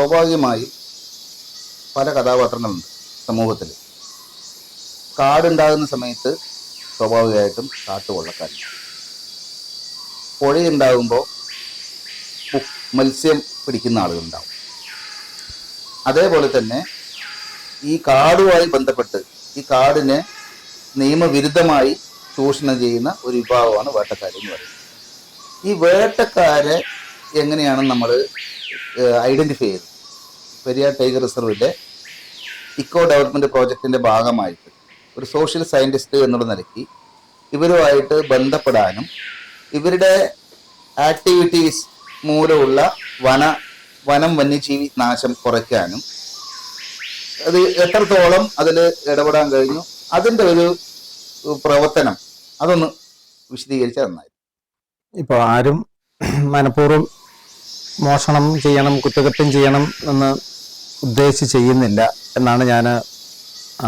സ്വാഭാവികമായും പല കഥാപാത്രങ്ങളുണ്ട് സമൂഹത്തിൽ കാടുണ്ടാകുന്ന സമയത്ത് സ്വാഭാവികമായിട്ടും കാട്ടുകൊള്ളക്കാരുണ്ട് പുഴയുണ്ടാകുമ്പോൾ മത്സ്യം പിടിക്കുന്ന ആളുകളുണ്ടാവും. അതേപോലെ തന്നെ ഈ കാടുമായി ബന്ധപ്പെട്ട് ഈ കാടിനെ നിയമവിരുദ്ധമായി ചൂഷണം ചെയ്യുന്ന ഒരു വിഭാഗമാണ് വേട്ടക്കാർ എന്ന് പറയുന്നത്. ഈ വേട്ടക്കാരെ എങ്ങനെയാണ് നമ്മൾ ഐഡന്റിഫൈ ചെയ്തത് പെരിയാർ ടൈഗർ റിസർവിന്റെ ഇക്കോ ഡെവലപ്മെന്റ് പ്രോജക്റ്റിന്റെ ഭാഗമായിട്ട് ഒരു സോഷ്യൽ സയന്റിസ്റ്റ് എന്നുള്ള നിലയ്ക്ക് ഇവരുമായിട്ട് ബന്ധപ്പെടാനും ഇവരുടെ ആക്ടിവിറ്റീസ് മൂലമുള്ള വന വനം വന്യജീവി നാശം കുറയ്ക്കാനും അത് എത്രത്തോളം അതിൽ ഇടപെടാൻ കഴിഞ്ഞു അതിന്റെ ഒരു പ്രവർത്തനം അതൊന്ന് വിശദീകരിച്ചാൽ നന്നായി ഇപ്പോൾ ആരും മനഃപൂർവം മോഷണം ചെയ്യണം കുറ്റകൃത്യം ചെയ്യണം എന്ന് ഉദ്ദേശിച്ച് ചെയ്യുന്നില്ല എന്നാണ് ഞാൻ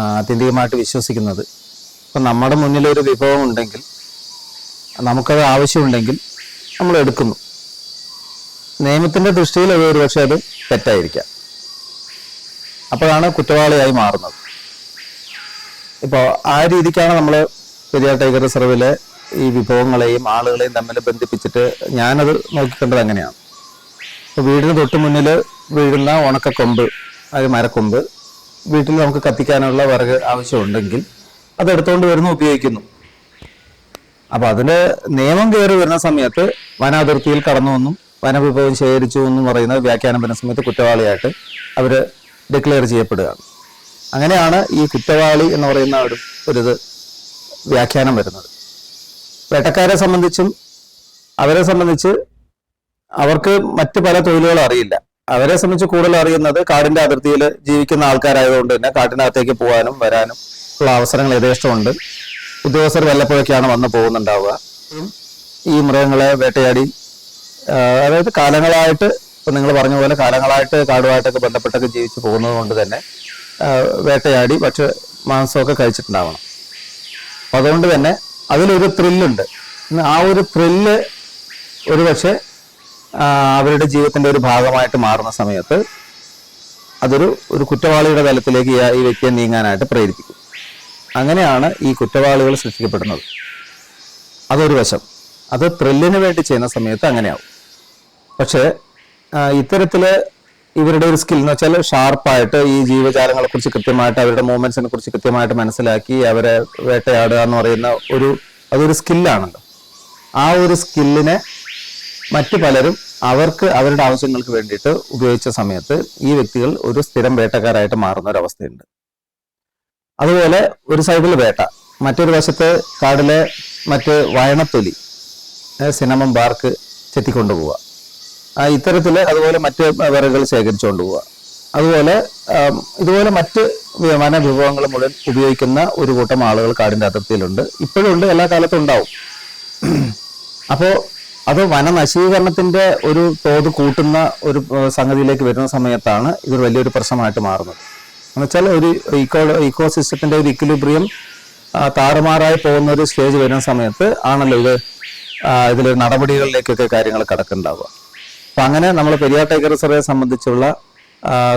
ആത്യന്തികമായിട്ട് വിശ്വസിക്കുന്നത്. ഇപ്പം നമ്മുടെ മുന്നിലൊരു വിഭവം ഉണ്ടെങ്കിൽ നമുക്കത് ആവശ്യമുണ്ടെങ്കിൽ നമ്മൾ എടുക്കുന്നു. നിയമത്തിന്റെ ദൃഷ്ടിയിൽ അത് ഒരു പക്ഷേ അത് തെറ്റായിരിക്കാം. അപ്പോഴാണ് കുറ്റവാളിയായി മാറുന്നത്. ഇപ്പോൾ ആ രീതിക്കാണ് നമ്മൾ പെരിയ ടൈഗർ റിസർവിലെ ഈ വിഭവങ്ങളെയും ആളുകളെയും തമ്മിൽ ബന്ധിപ്പിച്ചിട്ട് ഞാനത് നോക്കിക്കണ്ടത് അങ്ങനെയാണ്. വീടിന് തൊട്ട് മുന്നിൽ വീഴുന്ന ഉണക്കക്കൊമ്പ് അത് മരക്കൊമ്പ്. വീട്ടിൽ നമുക്ക് കത്തിക്കാനുള്ള വിറക് ആവശ്യമുണ്ടെങ്കിൽ അത് എടുത്തുകൊണ്ട് വരുന്നു ഉപയോഗിക്കുന്നു. അപ്പോൾ അതിന് നിയമം കയറി വരുന്ന സമയത്ത് വനാതിർത്തിയിൽ കടന്നു എന്നും വനവിഭവം ശേഖരിച്ചു എന്നും പറയുന്നത് വ്യാഖ്യാനം വരുന്ന സമയത്ത് കുറ്റവാളിയായിട്ട് അവർ ഡിക്ലെയർ ചെയ്യപ്പെടുക അങ്ങനെയാണ് ഈ കുറ്റവാളി എന്ന് പറയുന്ന ഒരു ഒരിത് വ്യാഖ്യാനം വരുന്നത്. വേട്ടക്കാരെ സംബന്ധിച്ചും അവരെ സംബന്ധിച്ച് അവർക്ക് മറ്റു പല തൊഴിലുകളും അറിയില്ല. അവരെ സംബന്ധിച്ച് കൂടുതൽ അറിയുന്നത് കാടിന്റെ അതിർത്തിയിൽ ജീവിക്കുന്ന ആൾക്കാരായതുകൊണ്ട് തന്നെ കാട്ടിനകത്തേക്ക് പോകാനും വരാനും ഉള്ള അവസരങ്ങൾ യഥേഷ്ടമുണ്ട്. ഉദ്യോഗസ്ഥർ വല്ലപ്പോഴൊക്കെയാണ് വന്ന് പോകുന്നുണ്ടാവുക. ഈ മൃഗങ്ങളെ വേട്ടയാടി അതായത് കാലങ്ങളായിട്ട് ഇപ്പൊ നിങ്ങൾ പറഞ്ഞ പോലെ കാലങ്ങളായിട്ട് കാടുമായിട്ടൊക്കെ ബന്ധപ്പെട്ടൊക്കെ ജീവിച്ചു പോകുന്നത് കൊണ്ട് തന്നെ വേട്ടയാടി പക്ഷെ മാംസമൊക്കെ കഴിച്ചിട്ടുണ്ടാവണം. അതുകൊണ്ട് തന്നെ അതിലൊരു ത്രില്ലുണ്ട്. ആ ഒരു ത്രില്ല് ഒരുപക്ഷെ അവരുടെ ജീവിതത്തിന്റെ ഒരു ഭാഗമായിട്ട് മാറുന്ന സമയത്ത് അതൊരു ഒരു കുറ്റവാളിയുടെ തലത്തിലേക്ക് ഈ വ്യക്തിയെ നീങ്ങാനായിട്ട് പ്രേരിപ്പിക്കും. അങ്ങനെയാണ് ഈ കുറ്റവാളികൾ സൃഷ്ടിക്കപ്പെടുന്നത്. അതൊരു വശം. അത് ത്രില്ലിന് വേണ്ടി ചെയ്യുന്ന സമയത്ത് അങ്ങനെയാവും. പക്ഷേ ഇത്തരത്തിൽ ഇവരുടെ ഒരു സ്കിൽ എന്ന് വെച്ചാൽ ഷാർപ്പായിട്ട് ഈ ജീവജാലങ്ങളെ കുറിച്ച് കൃത്യമായിട്ട് അവരുടെ മൂവ്മെന്റ്സിനെ കുറിച്ച് കൃത്യമായിട്ട് മനസ്സിലാക്കി അവരെ വേട്ടയാടുക എന്ന് പറയുന്ന ഒരു അതൊരു സ്കില്ലാണല്ലോ. ആ ഒരു സ്കില്ലിനെ മറ്റു പലരും അവർക്ക് അവരുടെ ആവശ്യങ്ങൾക്ക് വേണ്ടിയിട്ട് ഉപയോഗിച്ച സമയത്ത് ഈ വ്യക്തികൾ ഒരു സ്ഥിരം വേട്ടക്കാരായിട്ട് മാറുന്ന ഒരു അവസ്ഥയുണ്ട്. അതുപോലെ ഒരു സൈഡിൽ വേട്ട മറ്റൊരു വശത്ത് കാടിലെ മറ്റ് വയണത്തൊലി സിനമം ബാർക്ക് ചെത്തിക്കൊണ്ടു പോവുക. ഇത്തരത്തിൽ അതുപോലെ മറ്റ് വിറകൾ ശേഖരിച്ചുകൊണ്ട് പോവുക. അതുപോലെ ഇതുപോലെ മറ്റ് വന വിഭവങ്ങൾ മുഴുവൻ ഉപയോഗിക്കുന്ന ഒരു കൂട്ടം ആളുകൾ കാടിന്റെ അതിർത്തിയിലുണ്ട്. ഇപ്പോഴും ഉണ്ട് എല്ലാ കാലത്തും ഉണ്ടാവും. അപ്പോ അത് വനനശീകരണത്തിന്റെ ഒരു തോത് കൂട്ടുന്ന ഒരു സംഗതിയിലേക്ക് വരുന്ന സമയത്താണ് ഇത് വലിയൊരു പ്രശ്നമായിട്ട് മാറുന്നത്. എന്നുവെച്ചാൽ ഒരു ഇക്കോ ഇക്കോ സിസ്റ്റത്തിന്റെ ഒരു ഇക്വിലിബ്രിയം താറുമാറായി പോകുന്ന ഒരു സ്റ്റേജ് വരുന്ന സമയത്ത് ആണല്ലോ ഇത് ഇതിൽ നടപടികളിലേക്കൊക്കെ കാര്യങ്ങൾ കടക്കുന്നുണ്ടാവുക. അപ്പൊ അങ്ങനെ നമ്മൾ പെരിയാർ ടൈഗർ റിസർവെ സംബന്ധിച്ചുള്ള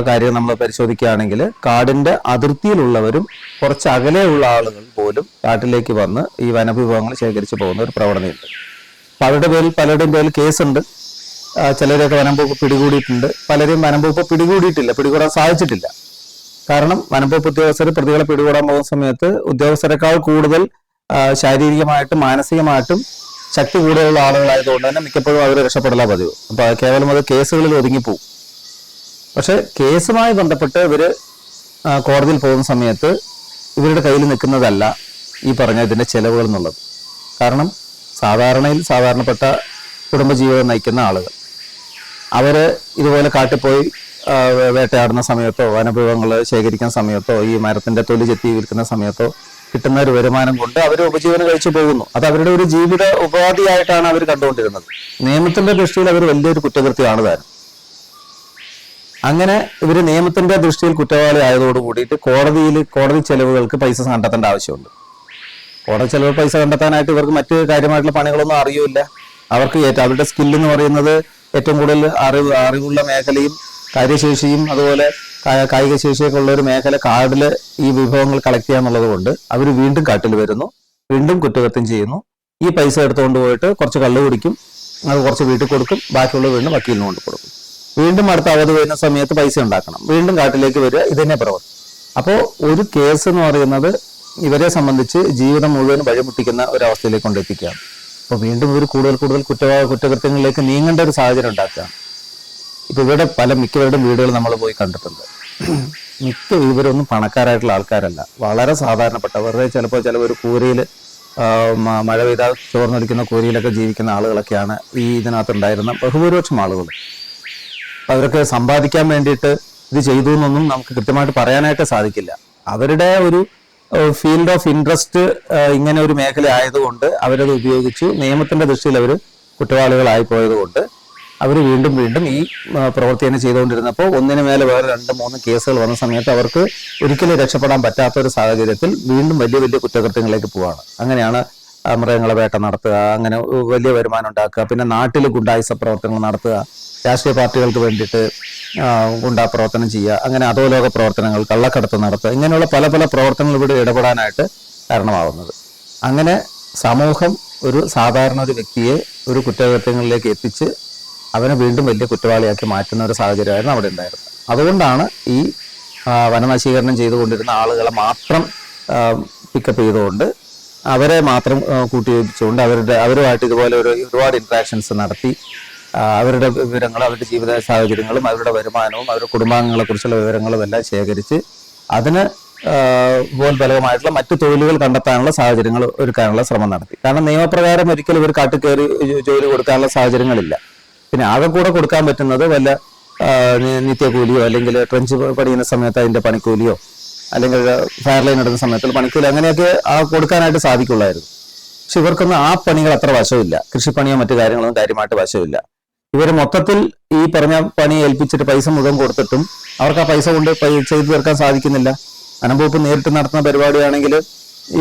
കാര്യം നമ്മൾ പരിശോധിക്കുകയാണെങ്കിൽ കാടിന്റെ അതിർത്തിയിലുള്ളവരും കുറച്ച് അകലെയുള്ള ആളുകൾ പോലും കാട്ടിലേക്ക് വന്ന് ഈ വനവിഭവങ്ങൾ ശേഖരിച്ചു പോകുന്ന ഒരു പ്രവണതയുണ്ട്. അവരുടെ പേരിൽ പലരുടെയും പേരിൽ കേസുണ്ട്. ചിലരെയൊക്കെ വനംപോക്ക് പിടികൂടിയിട്ടുണ്ട്. പലരെയും വനംപോക്ക് പിടികൂടിയിട്ടില്ല പിടികൂടാൻ സാധിച്ചിട്ടില്ല. കാരണം വനംപോക്ക് ഉദ്യോഗസ്ഥർ പ്രതികളെ പിടികൂടാൻ പോകുന്ന സമയത്ത് ഉദ്യോഗസ്ഥരെക്കാൾ കൂടുതൽ ശാരീരികമായിട്ടും മാനസികമായിട്ടും ശക്തി കൂടുതലുള്ള ആളുകളായതുകൊണ്ട് തന്നെ മിക്കപ്പോഴും അവർ രക്ഷപ്പെടലാ പതിവ്. അപ്പൊ കേവലം അത് കേസുകളിൽ ഒതുങ്ങിപ്പോവും. പക്ഷെ കേസുമായി ബന്ധപ്പെട്ട് ഇവർ കോടതിയിൽ പോകുന്ന സമയത്ത് ഇവരുടെ കയ്യിൽ നിൽക്കുന്നതല്ല ഈ പറഞ്ഞ ഇതിന്റെ ചെലവുകൾ എന്നുള്ളത്. കാരണം സാധാരണയിൽ സാധാരണപ്പെട്ട കുടുംബജീവിതം നയിക്കുന്ന ആളുകൾ. അവർ ഇതുപോലെ കാട്ടിൽ പോയി വേട്ടയാടുന്ന സമയത്തോ വനവിഭവങ്ങൾ ശേഖരിക്കുന്ന സമയത്തോ ഈ മരത്തിന്റെ തൊലി ചെത്തി വിൽക്കുന്ന സമയത്തോ കിട്ടുന്ന ഒരു വരുമാനം കൊണ്ട് അവർ ഉപജീവനം കഴിച്ചു പോകുന്നു. അത് അവരുടെ ഒരു ജീവിത ഉപാധിയായിട്ടാണ് അവർ കണ്ടുകൊണ്ടിരുന്നത്. നിയമത്തിന്റെ ദൃഷ്ടിയിൽ അവർ വലിയൊരു കുറ്റകൃത്യമാണ് താനും. അങ്ങനെ ഇവർ നിയമത്തിന്റെ ദൃഷ്ടിയിൽ കുറ്റവാളി ആയതോട് കൂടിയിട്ട് കോടതിയിൽ കോടതി ചെലവുകൾക്ക് പൈസ കണ്ടെത്തേണ്ട ആവശ്യമുണ്ട്. കോടതി ചിലവ് പൈസ കണ്ടെത്താനായിട്ട് ഇവർക്ക് മറ്റു കാര്യമായിട്ടുള്ള പണികളൊന്നും അറിയില്ല. അവർക്ക് ഏറ്റവും അവരുടെ സ്കില്ല് എന്ന് പറയുന്നത് ഏറ്റവും കൂടുതൽ അറിവ് അറിവുള്ള മേഖലയും കാര്യശേഷിയും അതുപോലെ കായിക ശേഷിയൊക്കെ ഉള്ള ഒരു മേഖല കാടിൽ ഈ വിഭവങ്ങൾ കളക്ട് ചെയ്യാന്നുള്ളത് കൊണ്ട് അവർ വീണ്ടും കാട്ടിൽ വരുന്നു. വീണ്ടും കുറ്റകൃത്യം ചെയ്യുന്നു. ഈ പൈസ എടുത്തുകൊണ്ട് പോയിട്ട് കുറച്ച് കള്ളു കുടിക്കും അത് കുറച്ച് വീട്ടിൽ കൊടുക്കും ബാക്കിയുള്ള വീണ്ടും വക്കീലിന് കൊണ്ട് കൊടുക്കും. വീണ്ടും അടുത്ത അവധി വരുന്ന സമയത്ത് പൈസ ഉണ്ടാക്കണം. വീണ്ടും കാട്ടിലേക്ക് വരിക ഇതന്നെ പ്രവർത്തി. അപ്പോൾ ഒരു കേസ് എന്ന് പറയുന്നത് ഇവരെ സംബന്ധിച്ച് ജീവിതം മുഴുവൻ വഴിമുട്ടിക്കുന്ന ഒരവസ്ഥയിലേക്ക് കൊണ്ടെത്തിക്കുകയാണ് അപ്പോൾ വീണ്ടും ഇവർ കൂടുതൽ കൂടുതൽ കുറ്റവാ കുറ്റകൃത്യങ്ങളിലേക്ക് നീങ്ങേണ്ട ഒരു സാഹചര്യം ഉണ്ടാക്കുക. ഇപ്പൊ ഇവരുടെ പല മിക്കവരുടെയും വീടുകൾ നമ്മൾ പോയി കണ്ടിട്ടുണ്ട്. മിക്ക ഇവരൊന്നും പണക്കാരായിട്ടുള്ള ആൾക്കാരല്ല. വളരെ സാധാരണപ്പെട്ട വെറുതെ ചിലപ്പോൾ ചില ഒരു കൂരയിൽ മഴ പെയ്താൽ ചോർന്നൊലിക്കുന്ന കൂരയിലൊക്കെ ജീവിക്കുന്ന ആളുകളൊക്കെയാണ് ഈ ഇതിനകത്ത് ഉണ്ടായിരുന്ന ബഹുഭൂരിപക്ഷം ആളുകൾ. അവരൊക്കെ സമ്പാദിക്കാൻ വേണ്ടിയിട്ട് ഇത് ചെയ്തു എന്നൊന്നും നമുക്ക് കൃത്യമായിട്ട് പറയാനായിട്ട് സാധിക്കില്ല. അവരുടെ ഒരു ഫീൽഡ് ഓഫ് ഇൻട്രസ്റ്റ് ഇങ്ങനെ ഒരു മേഖല ആയതുകൊണ്ട് അവരത് ഉപയോഗിച്ചു നിയമത്തിന്റെ ദൃഷ്ടിയിൽ അവർ കുറ്റവാളികളായി പോയത് കൊണ്ട് അവർ വീണ്ടും വീണ്ടും ഈ പ്രവൃത്തി തന്നെ ചെയ്തുകൊണ്ടിരുന്നപ്പോൾ ഒന്നിനു മേലെ വേറെ രണ്ട് മൂന്ന് കേസുകൾ വന്ന സമയത്ത് അവർക്ക് ഒരിക്കലും രക്ഷപ്പെടാൻ പറ്റാത്ത ഒരു സാഹചര്യത്തിൽ വീണ്ടും വലിയ വലിയ കുറ്റകൃത്യങ്ങളിലേക്ക് പോവാണ്. അങ്ങനെയാണ് മൃഗങ്ങളെ വേട്ട നടത്തുക അങ്ങനെ വലിയ വരുമാനം ഉണ്ടാക്കുക പിന്നെ നാട്ടിൽ ഗുണ്ടായുസ പ്രവർത്തനങ്ങൾ നടത്തുക രാഷ്ട്രീയ പാർട്ടികൾക്ക് വേണ്ടിയിട്ട് ഗുണ്ടാ പ്രവർത്തനം ചെയ്യുക അങ്ങനെ അധോലോക പ്രവർത്തനങ്ങൾ കള്ളക്കടത്ത് നടത്തുക ഇങ്ങനെയുള്ള പല പല പ്രവർത്തനങ്ങൾ ഇവിടെ ഇടപെടാനായിട്ട് കാരണമാവുന്നത്. അങ്ങനെ സമൂഹം ഒരു സാധാരണ ഒരു വ്യക്തിയെ ഒരു കുറ്റകൃത്യങ്ങളിലേക്ക് എത്തിച്ച് അവനെ വീണ്ടും വലിയ കുറ്റവാളിയാക്കി മാറ്റുന്ന ഒരു സാഹചര്യമായിരുന്നു അവിടെ ഉണ്ടായിരുന്നത്. അതുകൊണ്ടാണ് ഈ വനനശീകരണം ചെയ്തുകൊണ്ടിരുന്ന ആളുകളെ മാത്രം പിക്കപ്പ് ചെയ്തുകൊണ്ട് അവരെ മാത്രം ആ, കൂട്ടിയോജിച്ചുകൊണ്ട് അവരുടെ അവരുമായിട്ട് ഇതുപോലെ ഒരു ഒരുപാട് ഇൻട്രാക്ഷൻസ് നടത്തി അവരുടെ വിവരങ്ങൾ അവരുടെ ജീവിത സാഹചര്യങ്ങളും അവരുടെ വരുമാനവും അവരുടെ കുടുംബാംഗങ്ങളെ കുറിച്ചുള്ള വിവരങ്ങളും എല്ലാം ശേഖരിച്ച് അതിന് ബലമായിട്ടുള്ള മറ്റു തൊഴിലുകൾ കണ്ടെത്താനുള്ള സാഹചര്യങ്ങൾ ഒരുക്കാനുള്ള ശ്രമം നടത്തി. കാരണം നിയമപ്രകാരം ഒരിക്കലും ഇവർ കയറി ജോലി കൊടുക്കാനുള്ള സാഹചര്യങ്ങളില്ല. പിന്നെ ആകെ കൂടെ കൊടുക്കാൻ പറ്റുന്നത് വല്ല നിത്യകൂലിയോ അല്ലെങ്കിൽ ട്രഞ്ച് പണിയുന്ന സമയത്ത് അതിന്റെ പണിക്കൂലിയോ അല്ലെങ്കിൽ ഫയർ ലൈൻ ഇടുന്ന സമയത്ത് പണിക്കൂലി അങ്ങനെയൊക്കെ ആ കൊടുക്കാനായിട്ട് സാധിക്കുള്ളായിരുന്നു. പക്ഷെ ഇവർക്കൊന്നും ആ പണികൾ അത്ര വശമില്ല. കൃഷിപ്പണിയോ മറ്റു കാര്യങ്ങളൊന്നും കാര്യമായിട്ട് വശമില്ല. ഇവർ മൊത്തത്തിൽ ഈ പറഞ്ഞ പണി ഏൽപ്പിച്ചിട്ട് പൈസ മുഴുവൻ കൊടുത്തിട്ടും അവർക്ക് ആ പൈസ കൊണ്ട് ചെയ്തു തീർക്കാൻ സാധിക്കുന്നില്ല. വനംവകുപ്പ് നേരിട്ട് നടത്തുന്ന പരിപാടിയാണെങ്കിൽ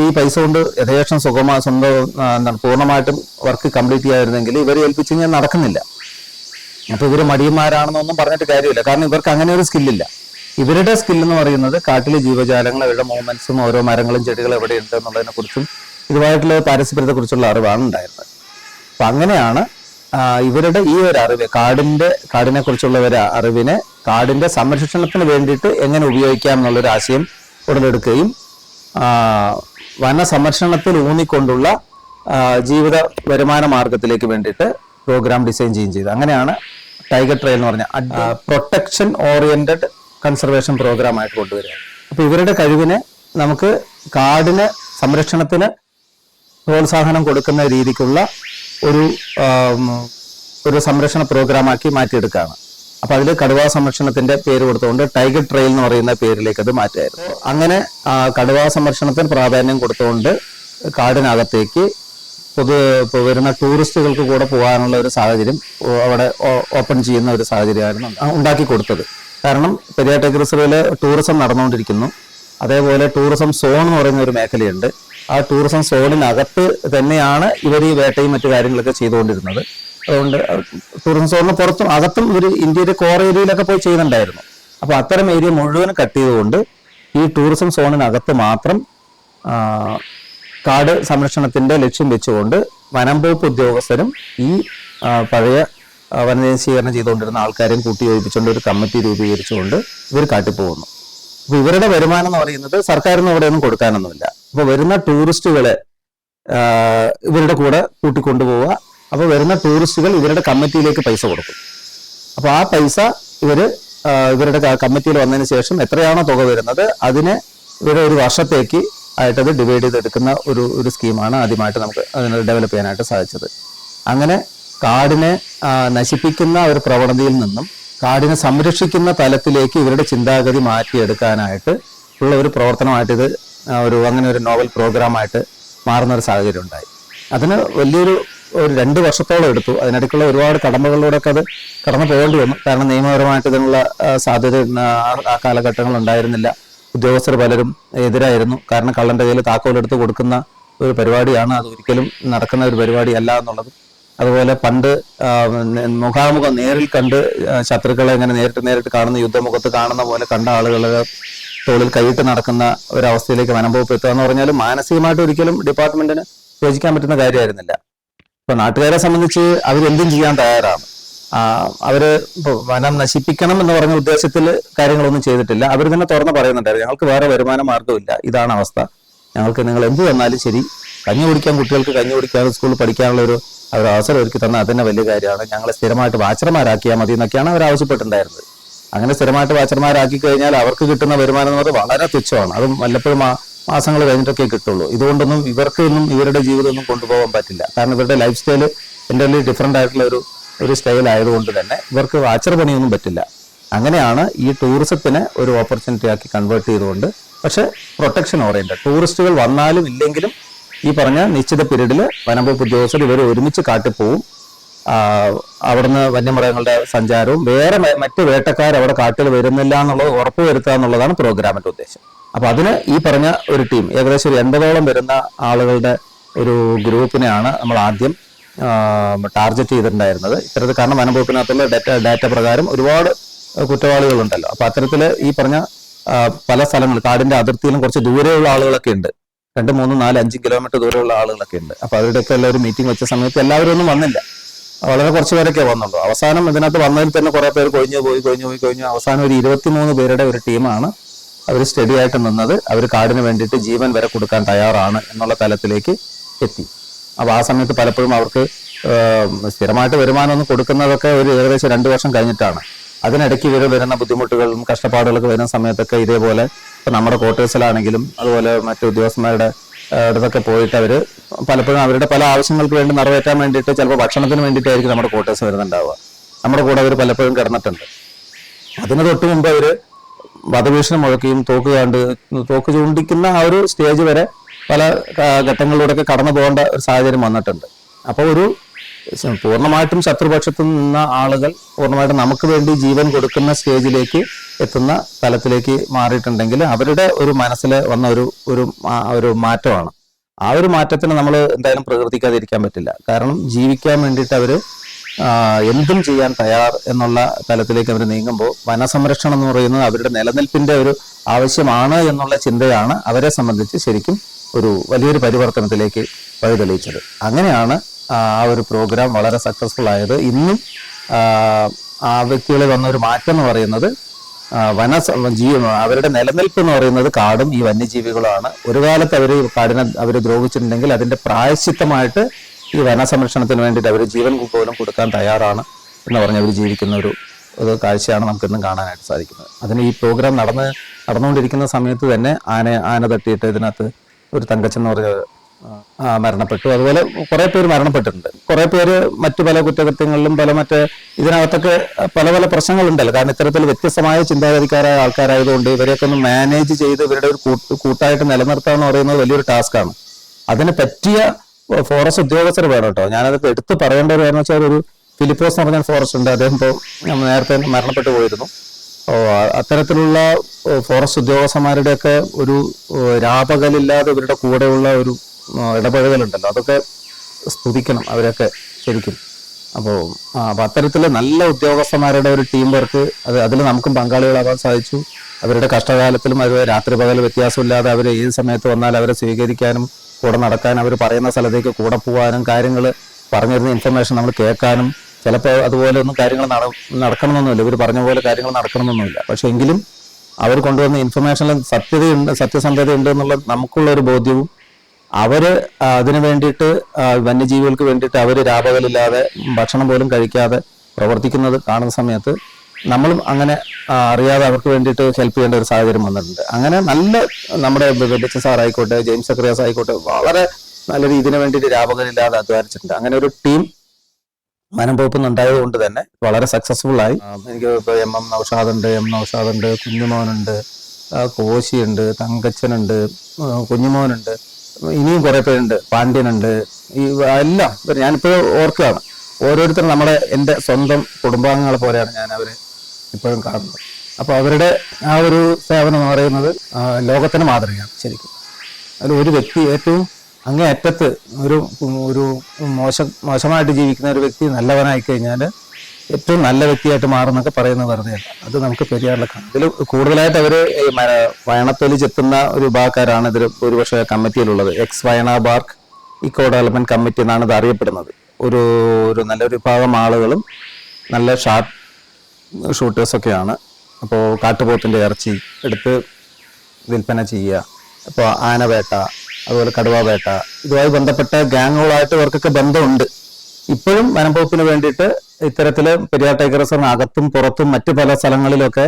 ഈ പൈസ കൊണ്ട് യഥേഷ്ടം സുഖമായ സ്വന്തം എന്താണ് പൂർണമായിട്ടും വർക്ക് കംപ്ലീറ്റ് ചെയ്യായിരുന്നെങ്കിൽ ഇവർ ഏൽപ്പിച്ച് കഴിഞ്ഞാൽ നടക്കുന്നില്ല. അപ്പോൾ ഇവർ മടിയന്മാരാണെന്നൊന്നും പറഞ്ഞിട്ട് കാര്യമില്ല. കാരണം ഇവർക്ക് അങ്ങനെ ഒരു സ്കില്ലില്ല. ഇവരുടെ സ്കിൽ എന്ന് പറയുന്നത് കാട്ടിലെ ജീവജാലങ്ങൾ അവരുടെ മൂവ്മെന്റ്സും ഓരോ മരങ്ങളും ചെടികളും എവിടെയുണ്ട് എന്നുള്ളതിനെ കുറിച്ചും ഇതുമായിട്ടുള്ള പാരസ്പര്യത്തെക്കുറിച്ചുള്ള അറിവാണ് ഉണ്ടായിരുന്നത്. അപ്പൊ അങ്ങനെയാണ് ഇവരുടെ ഈ ഒരു അറിവ് കാടിന്റെ കാടിനെ കുറിച്ചുള്ള ഒരു അറിവിനെ കാടിന്റെ സംരക്ഷണത്തിന് വേണ്ടിയിട്ട് എങ്ങനെ ഉപയോഗിക്കാം എന്നുള്ളൊരു ആശയം ഉടലെടുക്കുകയും വന സംരക്ഷണത്തിൽ ഊന്നിക്കൊണ്ടുള്ള ജീവിത വരുമാന മാർഗത്തിലേക്ക് വേണ്ടിയിട്ട് പ്രോഗ്രാം ഡിസൈൻ ചെയ്യുകയും ചെയ്തു. അങ്ങനെയാണ് ടൈഗർ ട്രെയിൽ എന്ന് പറഞ്ഞ പ്രൊട്ടക്ഷൻ ഓറിയന്റഡ് കൺസർവേഷൻ പ്രോഗ്രാം ആയിട്ട് കൊണ്ടുവരിക. അപ്പൊ ഇവരുടെ കഴിവിനെ നമുക്ക് കാടിന് സംരക്ഷണത്തിന് പ്രോത്സാഹനം കൊടുക്കുന്ന രീതിക്കുള്ള ഒരു ഒരു സംരക്ഷണ പ്രോഗ്രാമാക്കി മാറ്റിയെടുക്കുകയാണ്. അപ്പോൾ അതിൽ കടുവാ സംരക്ഷണത്തിന്റെ പേര് കൊടുത്തുകൊണ്ട് ടൈഗർ ട്രെയിൽ എന്ന് പറയുന്ന പേരിലേക്ക് അത് മാറ്റായിരുന്നു അങ്ങനെ കടുവ സംരക്ഷണത്തിന് പ്രാധാന്യം കൊടുത്തുകൊണ്ട് കാടിനകത്തേക്ക് പൊതു വരുന്ന ടൂറിസ്റ്റുകൾക്ക് കൂടെ പോകാനുള്ള ഒരു സാഹചര്യം അവിടെ ഓപ്പൺ ചെയ്യുന്ന ഒരു സാഹചര്യമായിരുന്നു ഉണ്ടാക്കി കൊടുത്തത്. കാരണം പെരിയാർ ടൈഗർ റിസർവിൽ ടൂറിസം നടന്നുകൊണ്ടിരിക്കുന്നു. അതേപോലെ ടൂറിസം സോൺ എന്ന് പറയുന്ന ഒരു മേഖലയുണ്ട്. ആ ടൂറിസം സോണിനകത്ത് തന്നെയാണ് ഇവർ ഈ വേട്ടയും മറ്റു കാര്യങ്ങളൊക്കെ ചെയ്തുകൊണ്ടിരുന്നത്. അതുകൊണ്ട് ടൂറിസം സോണിന് പുറത്തും അകത്തും ഇവർ ഇന്ത്യയുടെ കോർ ഏരിയയിലൊക്കെ പോയി ചെയ്യുന്നുണ്ടായിരുന്നു. അപ്പോൾ അത്തരം ഏരിയ മുഴുവൻ കട്ട് ചെയ്തുകൊണ്ട് ഈ ടൂറിസം സോണിനകത്ത് മാത്രം കാട് സംരക്ഷണത്തിന്റെ ലക്ഷ്യം വെച്ചുകൊണ്ട് വനം വകുപ്പ് ഉദ്യോഗസ്ഥരും ഈ പഴയ വനനശീകരണം ചെയ്തുകൊണ്ടിരുന്ന ആൾക്കാരെയും കൂട്ടിയോജിപ്പിച്ചുകൊണ്ട് ഒരു കമ്മിറ്റി രൂപീകരിച്ചുകൊണ്ട് ഇവർ കാട്ടിപ്പോകുന്നു. അപ്പൊ ഇവരുടെ വരുമാനം എന്ന് പറയുന്നത് സർക്കാരിന് ഇവിടെ ഒന്നും കൊടുക്കാനൊന്നുമില്ല. അപ്പൊ വരുന്ന ടൂറിസ്റ്റുകളെ ഇവരുടെ കൂടെ കൂട്ടിക്കൊണ്ടുപോവുക. അപ്പൊ വരുന്ന ടൂറിസ്റ്റുകൾ ഇവരുടെ കമ്മിറ്റിയിലേക്ക് പൈസ കൊടുക്കും. അപ്പൊ ആ പൈസ ഇവർ ഇവരുടെ കമ്മിറ്റിയിൽ വന്നതിന് ശേഷം എത്രയാണോ തുക വരുന്നത് അതിനെ ഇവരെ ഒരു വർഷത്തേക്ക് ആയിട്ടത് ഡിവൈഡ് ചെയ്തെടുക്കുന്ന ഒരു ഒരു സ്കീമാണ് ആദ്യമായിട്ട് നമുക്ക് അതിനെ ഡെവലപ്പ് ചെയ്യാനായിട്ട് സാധിച്ചത്. അങ്ങനെ കാടിനെ നശിപ്പിക്കുന്ന ഒരു പ്രവണതയിൽ നിന്നും കാടിനെ സംരക്ഷിക്കുന്ന തലത്തിലേക്ക് ഇവരുടെ ചിന്താഗതി മാറ്റിയെടുക്കാനായിട്ട് ഉള്ള ഒരു പ്രവർത്തനമായിട്ട് ഇത് ഒരു അങ്ങനെ ഒരു നോവൽ പ്രോഗ്രാമായിട്ട് മാറുന്ന ഒരു സാഹചര്യം ഉണ്ടായി. അതിന് വലിയൊരു ഒരു രണ്ട് വർഷത്തോളം എടുത്തു. അതിനിടയ്ക്കുള്ള ഒരുപാട് കടമ്പകളിലൂടെയൊക്കെ അത് കടന്നു പോകേണ്ടി വന്നു. കാരണം നിയമപരമായിട്ട് ഇതിനുള്ള സാധ്യത ആ കാലഘട്ടങ്ങൾ ഉണ്ടായിരുന്നില്ല. ഉദ്യോഗസ്ഥർ പലരും എതിരായിരുന്നു. കാരണം കള്ളന്റെ കയ്യിൽ താക്കോലെടുത്ത് കൊടുക്കുന്ന ഒരു പരിപാടിയാണ് അത് ഒരിക്കലും നടക്കുന്ന ഒരു പരിപാടിയല്ല എന്നുള്ളത് അതുപോലെ പണ്ട് മുഖാമുഖം നേരിൽ കണ്ട് ശത്രുക്കളെ ഇങ്ങനെ നേരിട്ട് നേരിട്ട് കാണുന്ന യുദ്ധമുഖത്ത് കാണുന്ന പോലെ കണ്ട ആളുകൾ തോളിൽ കൈയിട്ട് നടക്കുന്ന ഒരവസ്ഥയിലേക്ക് വനംവകുപ്പ് എത്തുക എന്ന് പറഞ്ഞാൽ മാനസികമായിട്ട് ഒരിക്കലും ഡിപ്പാർട്ട്മെന്റിന് യോജിക്കാൻ പറ്റുന്ന കാര്യമായിരുന്നില്ല. ഇപ്പൊ നാട്ടുകാരെ സംബന്ധിച്ച് അവരെന്തും ചെയ്യാൻ തയ്യാറാണ്. അവർ വനം നശിപ്പിക്കണം എന്ന് പറഞ്ഞ ഉദ്ദേശത്തിൽ കാര്യങ്ങളൊന്നും ചെയ്തിട്ടില്ല. അവർ തന്നെ തുറന്ന് പറയുന്നുണ്ടായിരുന്നു ഞങ്ങൾക്ക് വേറെ വരുമാന മാർഗമില്ല. ഇതാണ് അവസ്ഥ. ഞങ്ങൾക്ക് നിങ്ങൾ എന്ത് തന്നാലും ശരി. കഞ്ഞി കുടിക്കാൻ കുട്ടികൾക്ക് കഞ്ഞി കുടിക്കാൻ സ്കൂളിൽ പഠിക്കാനുള്ള ഒരു അവർ അവസരം ഒരുക്കി തന്ന അത് തന്നെ വലിയ കാര്യമാണ്. ഞങ്ങളെ സ്ഥിരമായിട്ട് വാച്ചർമാരാക്കിയാൽ മതി എന്നൊക്കെയാണ് അവർ ആവശ്യപ്പെട്ടിട്ടുണ്ടായിരുന്നത്. അങ്ങനെ സ്ഥിരമായിട്ട് വാച്ചർമാരാക്കി കഴിഞ്ഞാൽ അവർക്ക് കിട്ടുന്ന വരുമാനം എന്ന് പറയുന്നത് വളരെ തുച്ഛമാണ്. അതും വല്ലപ്പോഴും മാസങ്ങൾ കഴിഞ്ഞിട്ടൊക്കെ കിട്ടുള്ളൂ. ഇതുകൊണ്ടൊന്നും ഇവർക്കൊന്നും ഇവരുടെ ജീവിതമൊന്നും കൊണ്ടുപോകാൻ പറ്റില്ല. കാരണം ഇവരുടെ ലൈഫ് സ്റ്റൈൽ എന്റെ ഡിഫറെന്റ് ആയിട്ടുള്ള ഒരു ഒരു സ്റ്റൈൽ ആയതുകൊണ്ട് തന്നെ ഇവർക്ക് വാച്ചർ പണിയൊന്നും പറ്റില്ല. അങ്ങനെയാണ് ഈ ടൂറിസത്തിനെ ഒരു ഓപ്പർച്യൂണിറ്റി ആക്കി കൺവേർട്ട് ചെയ്തുകൊണ്ട്. പക്ഷെ പ്രൊട്ടക്ഷൻ ഓറിയന്റഡ് ടൂറിസ്റ്റുകൾ വന്നാലും ഇല്ലെങ്കിലും ഈ പറഞ്ഞ നിശ്ചിത പീരീഡിൽ വനംവകുപ്പ് ഉദ്യോഗസ്ഥർ ഇവർ ഒരുമിച്ച് കാട്ടിൽ പോവും അവിടുന്ന് വന്യമൃഗങ്ങളുടെ സഞ്ചാരവും വേറെ മറ്റ് വേട്ടക്കാർ അവിടെ കാട്ടിൽ വരുന്നില്ല എന്നുള്ളത് ഉറപ്പുവരുത്തുക എന്നുള്ളതാണ് പ്രോഗ്രാമിന്റെ ഉദ്ദേശം. അപ്പൊ അതിന് ഈ പറഞ്ഞ ഒരു ടീം ഏകദേശം ഒരു എൺപതോളം വരുന്ന ആളുകളുടെ ഒരു ഗ്രൂപ്പിനെയാണ് നമ്മൾ ആദ്യം ടാർഗറ്റ് ചെയ്തിട്ടുണ്ടായിരുന്നത്. ഇത്തരത്തിൽ കാരണം വനംവകുപ്പിനകത്തുള്ള ഡാറ്റ ഡാറ്റ പ്രകാരം ഒരുപാട് കുറ്റവാളികളുണ്ടല്ലോ. അപ്പൊ അത്തരത്തിൽ ഈ പറഞ്ഞ പല സ്ഥലങ്ങൾ കാടിന്റെ അതിർത്തിയിലും കുറച്ച് ദൂരെയുള്ള ആളുകളൊക്കെ ഉണ്ട്. രണ്ട് മൂന്ന് നാല് അഞ്ച് കിലോമീറ്റർ ദൂരെയുള്ള ആളുകളൊക്കെ ഉണ്ട്. അപ്പൊ അവരുടെയൊക്കെ എല്ലാവരും മീറ്റിംഗ് വെച്ച സമയത്ത് എല്ലാവരും ഒന്നും വന്നില്ല. വളരെ കുറച്ച് പേരൊക്കെ വന്നുള്ളൂ. അവസാനം ഇതിനകത്ത് വന്നതിൽ തന്നെ കുറെ പേര് കൊഴിഞ്ഞു പോയി കൊഴിഞ്ഞു പോയി കൊഴിഞ്ഞു. അവസാനം ഒരു ഇരുപത്തിമൂന്ന് പേരുടെ ഒരു ടീമാണ് അവർ സ്റ്റഡി ആയിട്ട് നിന്നത്. അവർ കാടിന് വേണ്ടിയിട്ട് ജീവൻ വരെ കൊടുക്കാൻ തയ്യാറാണ് എന്നുള്ള തലത്തിലേക്ക് എത്തി. അപ്പൊ ആ സമയത്ത് പലപ്പോഴും അവർക്ക് സ്ഥിരമായിട്ട് വരുമാനമൊന്നും കൊടുക്കുന്നതൊക്കെ ഒരു ഏകദേശം രണ്ടു വർഷം കഴിഞ്ഞിട്ടാണ്. അതിനിടയ്ക്ക് ഇവർ വരുന്ന ബുദ്ധിമുട്ടുകളും കഷ്ടപ്പാടുകളൊക്കെ വരുന്ന സമയത്തൊക്കെ ഇതേപോലെ ഇപ്പൊ നമ്മുടെ ക്വാർട്ടേഴ്സിലാണെങ്കിലും അതുപോലെ മറ്റു ഉദ്യോഗസ്ഥന്മാരുടെ അടുത്തൊക്കെ പോയിട്ട് അവർ പലപ്പോഴും അവരുടെ പല ആവശ്യങ്ങൾക്ക് വേണ്ടി നിറവേറ്റാൻ വേണ്ടിയിട്ട് ചിലപ്പോൾ ഭക്ഷണത്തിന് വേണ്ടിയിട്ടായിരിക്കും നമ്മുടെ ക്വാർട്ടേഴ്സ് വരുന്നുണ്ടാവുക. നമ്മുടെ കൂടെ അവർ പലപ്പോഴും കിടന്നിട്ടുണ്ട്. അതിന് തൊട്ട് മുമ്പ് അവർ വധഭീഷണി മുഴക്കുകയും തോക്ക് കണ്ട് തോക്ക് ചൂണ്ടിക്കുന്ന ആ ഒരു സ്റ്റേജ് വരെ പല ഘട്ടങ്ങളിലൂടെ ഘട്ടങ്ങളിലൂടെയൊക്കെ കടന്നു പോകേണ്ട ഒരു സാഹചര്യം വന്നിട്ടുണ്ട്. അപ്പോൾ ഒരു പൂർണമായിട്ടും ശത്രുപക്ഷത്ത് നിന്ന ആളുകൾ പൂർണമായിട്ടും നമുക്ക് വേണ്ടി ജീവൻ കൊടുക്കുന്ന സ്റ്റേജിലേക്ക് എത്തുന്ന തലത്തിലേക്ക് മാറിയിട്ടുണ്ടെങ്കിൽ അവരുടെ ഒരു മനസ്സിൽ വന്ന ഒരു ഒരു ഒരു മാറ്റമാണ്. ആ ഒരു മാറ്റത്തിന് നമ്മൾ എന്തായാലും പ്രകീർത്തിക്കാതിരിക്കാൻ പറ്റില്ല. കാരണം ജീവിക്കാൻ വേണ്ടിയിട്ട് അവർ എന്തും ചെയ്യാൻ തയ്യാർ എന്നുള്ള തലത്തിലേക്ക് അവർ നീങ്ങുമ്പോൾ വനസംരക്ഷണം എന്ന് പറയുന്നത് അവരുടെ നിലനിൽപ്പിന്റെ ഒരു ആവശ്യമാണ് എന്നുള്ള ചിന്തയാണ് അവരെ സംബന്ധിച്ച് ശരിക്കും ഒരു വലിയൊരു പരിവർത്തനത്തിലേക്ക് വഴിതെളിയിച്ചത്. അങ്ങനെയാണ് ആ ഒരു പ്രോഗ്രാം വളരെ സക്സസ്ഫുൾ ആയത്. ഇന്നും ആ, വ്യക്തികളിൽ വന്ന ഒരു മാറ്റം എന്ന് പറയുന്നത് വന ജീവ അവരുടെ നിലനിൽപ്പ് എന്ന് പറയുന്നത് കാടും ഈ വന്യജീവികളുമാണ് ഒരു കാലത്ത് അവർ കാടിനെ അവർ ദ്രോഹിച്ചിട്ടുണ്ടെങ്കിൽ അതിന്റെ പ്രായശ്ചിത്തമായിട്ട് ഈ വന സംരക്ഷണത്തിന് വേണ്ടിയിട്ട് അവർ ജീവൻ പോലും കൊടുക്കാൻ തയ്യാറാണ് എന്ന് പറഞ്ഞ് അവർ ജീവിക്കുന്ന ഒരു കാഴ്ചയാണ് നമുക്ക് ഇന്നും കാണാനായിട്ട് സാധിക്കുന്നത്. അതിന് ഈ പ്രോഗ്രാം നടന്ന് നടന്നുകൊണ്ടിരിക്കുന്ന സമയത്ത് തന്നെ ആന ആന തട്ടിയിട്ട് ഇതിനകത്ത് ഒരു തങ്കച്ചെന്ന് പറഞ്ഞ മരണപ്പെട്ടു. അതുപോലെ കുറെ പേര് മരണപ്പെട്ടിട്ടുണ്ട്. കുറെ പേര് മറ്റു പല കുറ്റകൃത്യങ്ങളിലും പല മറ്റ് ഇതിനകത്തൊക്കെ പല പല പ്രശ്നങ്ങളുണ്ടല്ലോ. കാരണം ഇത്തരത്തിൽ വ്യത്യസ്തമായ ചിന്താഗതിക്കാരായ ആൾക്കാരായതുകൊണ്ട് ഇവരെയൊക്കെ ഒന്ന് മാനേജ് ചെയ്ത് ഇവരുടെ ഒരു കൂട്ട് കൂട്ടായിട്ട് നിലനിർത്തുക എന്ന് പറയുന്നത് വലിയൊരു ടാസ്ക്കാണ് അതിന് പറ്റിയ ഫോറസ്റ്റ് ഉദ്യോഗസ്ഥർ വേണം കേട്ടോ. ഞാനതൊക്കെ എടുത്ത് പറയേണ്ട ഒരു കാര്യം വെച്ചാൽ ഒരു ഫിലിപ്പോസ് എന്ന് പറഞ്ഞ ഫോറസ്റ്റ് ഉണ്ട്. അദ്ദേഹം ഇപ്പോൾ നേരത്തെ മരണപ്പെട്ടു പോയിരുന്നു. അത്തരത്തിലുള്ള ഫോറസ്റ്റ് ഉദ്യോഗസ്ഥന്മാരുടെയൊക്കെ ഒരു രാപകലില്ലാതെ ഇവരുടെ കൂടെയുള്ള ഒരു ഇടപഴകലുണ്ടല്ലോ. അതൊക്കെ സ്തുതിക്കണം അവരൊക്കെ ശരിക്കും. അപ്പോൾ അപ്പം അത്തരത്തിൽ നല്ല ഉദ്യോഗസ്ഥന്മാരുടെ ഒരു ടീം വർക്ക് അത് അതിൽ നമുക്കും പങ്കാളികളാവാൻ സാധിച്ചു. അവരുടെ കഷ്ടകാലത്തിലും അവർ രാത്രി പകൽ വ്യത്യാസമില്ലാതെ അവർ ഏത് സമയത്ത് വന്നാൽ അവരെ സ്വീകരിക്കാനും കൂടെ നടക്കാനും അവർ പറയുന്ന സ്ഥലത്തേക്ക് കൂടെ പോകാനും കാര്യങ്ങൾ പറഞ്ഞിരുന്ന ഇൻഫർമേഷൻ നമ്മൾ കേൾക്കാനും ചിലപ്പോൾ അതുപോലെ ഒന്നും കാര്യങ്ങൾ നട നടക്കണമെന്നൊന്നുമില്ല. ഇവർ പറഞ്ഞ പോലെ കാര്യങ്ങൾ നടക്കണമെന്നൊന്നുമില്ല. പക്ഷേ എങ്കിലും അവർ കൊണ്ടുവന്ന ഇൻഫർമേഷനിൽ സത്യതയുണ്ട് സത്യസന്ധതയുണ്ട് എന്നുള്ള നമുക്കുള്ള ഒരു ബോധ്യവും അവർ അതിനു വേണ്ടിയിട്ട് വന്യജീവികൾക്ക് വേണ്ടിയിട്ട് അവർ രാപകലില്ലാതെ ഭക്ഷണം പോലും കഴിക്കാതെ പ്രവർത്തിക്കുന്നത് കാണുന്ന സമയത്ത് നമ്മളും അങ്ങനെ അറിയാതെ അവർക്ക് വേണ്ടിയിട്ട് ഹെൽപ്പ് ചെയ്യേണ്ട ഒരു സാഹചര്യം വന്നിട്ടുണ്ട്. അങ്ങനെ നല്ല നമ്മുടെ വെല്ലിച്ചൻ സാർ ആയിക്കോട്ടെ ജെയിംസ് സക്രിയാസ് ആയിക്കോട്ടെ വളരെ നല്ല രീതിയിൽ ഇതിനു വേണ്ടിയിട്ട് രാപകലില്ലാതെ അധ്വാനിച്ചിട്ടുണ്ട്. അങ്ങനെ ഒരു ടീം മനംപോപ്പ് ഉണ്ടായത് കൊണ്ട് തന്നെ വളരെ സക്സസ്ഫുൾ ആയി. എനിക്ക് ഇപ്പൊ എം എം നൌഷാദ് ഉണ്ട് എം നൌഷാദ് ഉണ്ട് കുഞ്ഞുമോനുണ്ട് കോശിയുണ്ട് തങ്കച്ചനുണ്ട് കുഞ്ഞുമോനുണ്ട്. ഇനിയും കുറേ പേരുണ്ട്. പാണ്ഡ്യനുണ്ട്. ഈ എല്ലാം ഞാനിപ്പോഴും ഓർക്കുകയാണ്. ഓരോരുത്തരും നമ്മുടെ എന്റെ സ്വന്തം കുടുംബാംഗങ്ങളെ പോലെയാണ് ഞാൻ അവരെ ഇപ്പോഴും കാണുന്നത്. അപ്പോൾ അവരുടെ ആ ഒരു സേവനം എന്ന് പറയുന്നത് ലോകത്തിന് മാതൃകയാണ് ശരിക്കും. അതിൽ ഒരു വ്യക്തി ഏറ്റവും അങ്ങേ അറ്റത്ത് ഒരു ഒരു മോശം മോശമായിട്ട് ജീവിക്കുന്ന ഒരു വ്യക്തി നല്ലവനായി കഴിഞ്ഞാൽ ഏറ്റവും നല്ല വ്യക്തിയായിട്ട് മാറുന്നൊക്കെ പറയുന്നത് വെറുതെ അത് നമുക്ക് പെരിയാറിലെ കാണാം. ഇതിൽ കൂടുതലായിട്ട് അവർ വയണത്തൊലി ചെത്തുന്ന ഒരു വിഭാഗക്കാരാണ് ഇതിൽ ഭൂരിപക്ഷ കമ്മിറ്റിയിലുള്ളത്. എക്സ് വയണ ബാർക്ക് ഇക്കോ ഡെവലപ്മെന്റ് കമ്മിറ്റി എന്നാണ് ഇത് അറിയപ്പെടുന്നത്. ഒരു ഒരു നല്ലൊരു വിഭാഗം ആളുകളും നല്ല ഷാർട്ട് ഷൂട്ടേഴ്സൊക്കെയാണ്. അപ്പോൾ കാട്ടുപോത്തിന്റെ ഇറച്ചി എടുത്ത് വിൽപ്പന ചെയ്യുക. അപ്പോൾ ആനവേട്ട അതുപോലെ കടുവ വേട്ട ഇതുമായി ബന്ധപ്പെട്ട ഗ്യാങ്ങുകളായിട്ട് ഇവർക്കൊക്കെ ബന്ധമുണ്ട്. ഇപ്പോഴും വനംവകുപ്പിന് വേണ്ടിയിട്ട് ഇത്തരത്തിൽ പെരിയാർ ടൈഗർ റിസർവിന് അകത്തും പുറത്തും മറ്റു പല സ്ഥലങ്ങളിലൊക്കെ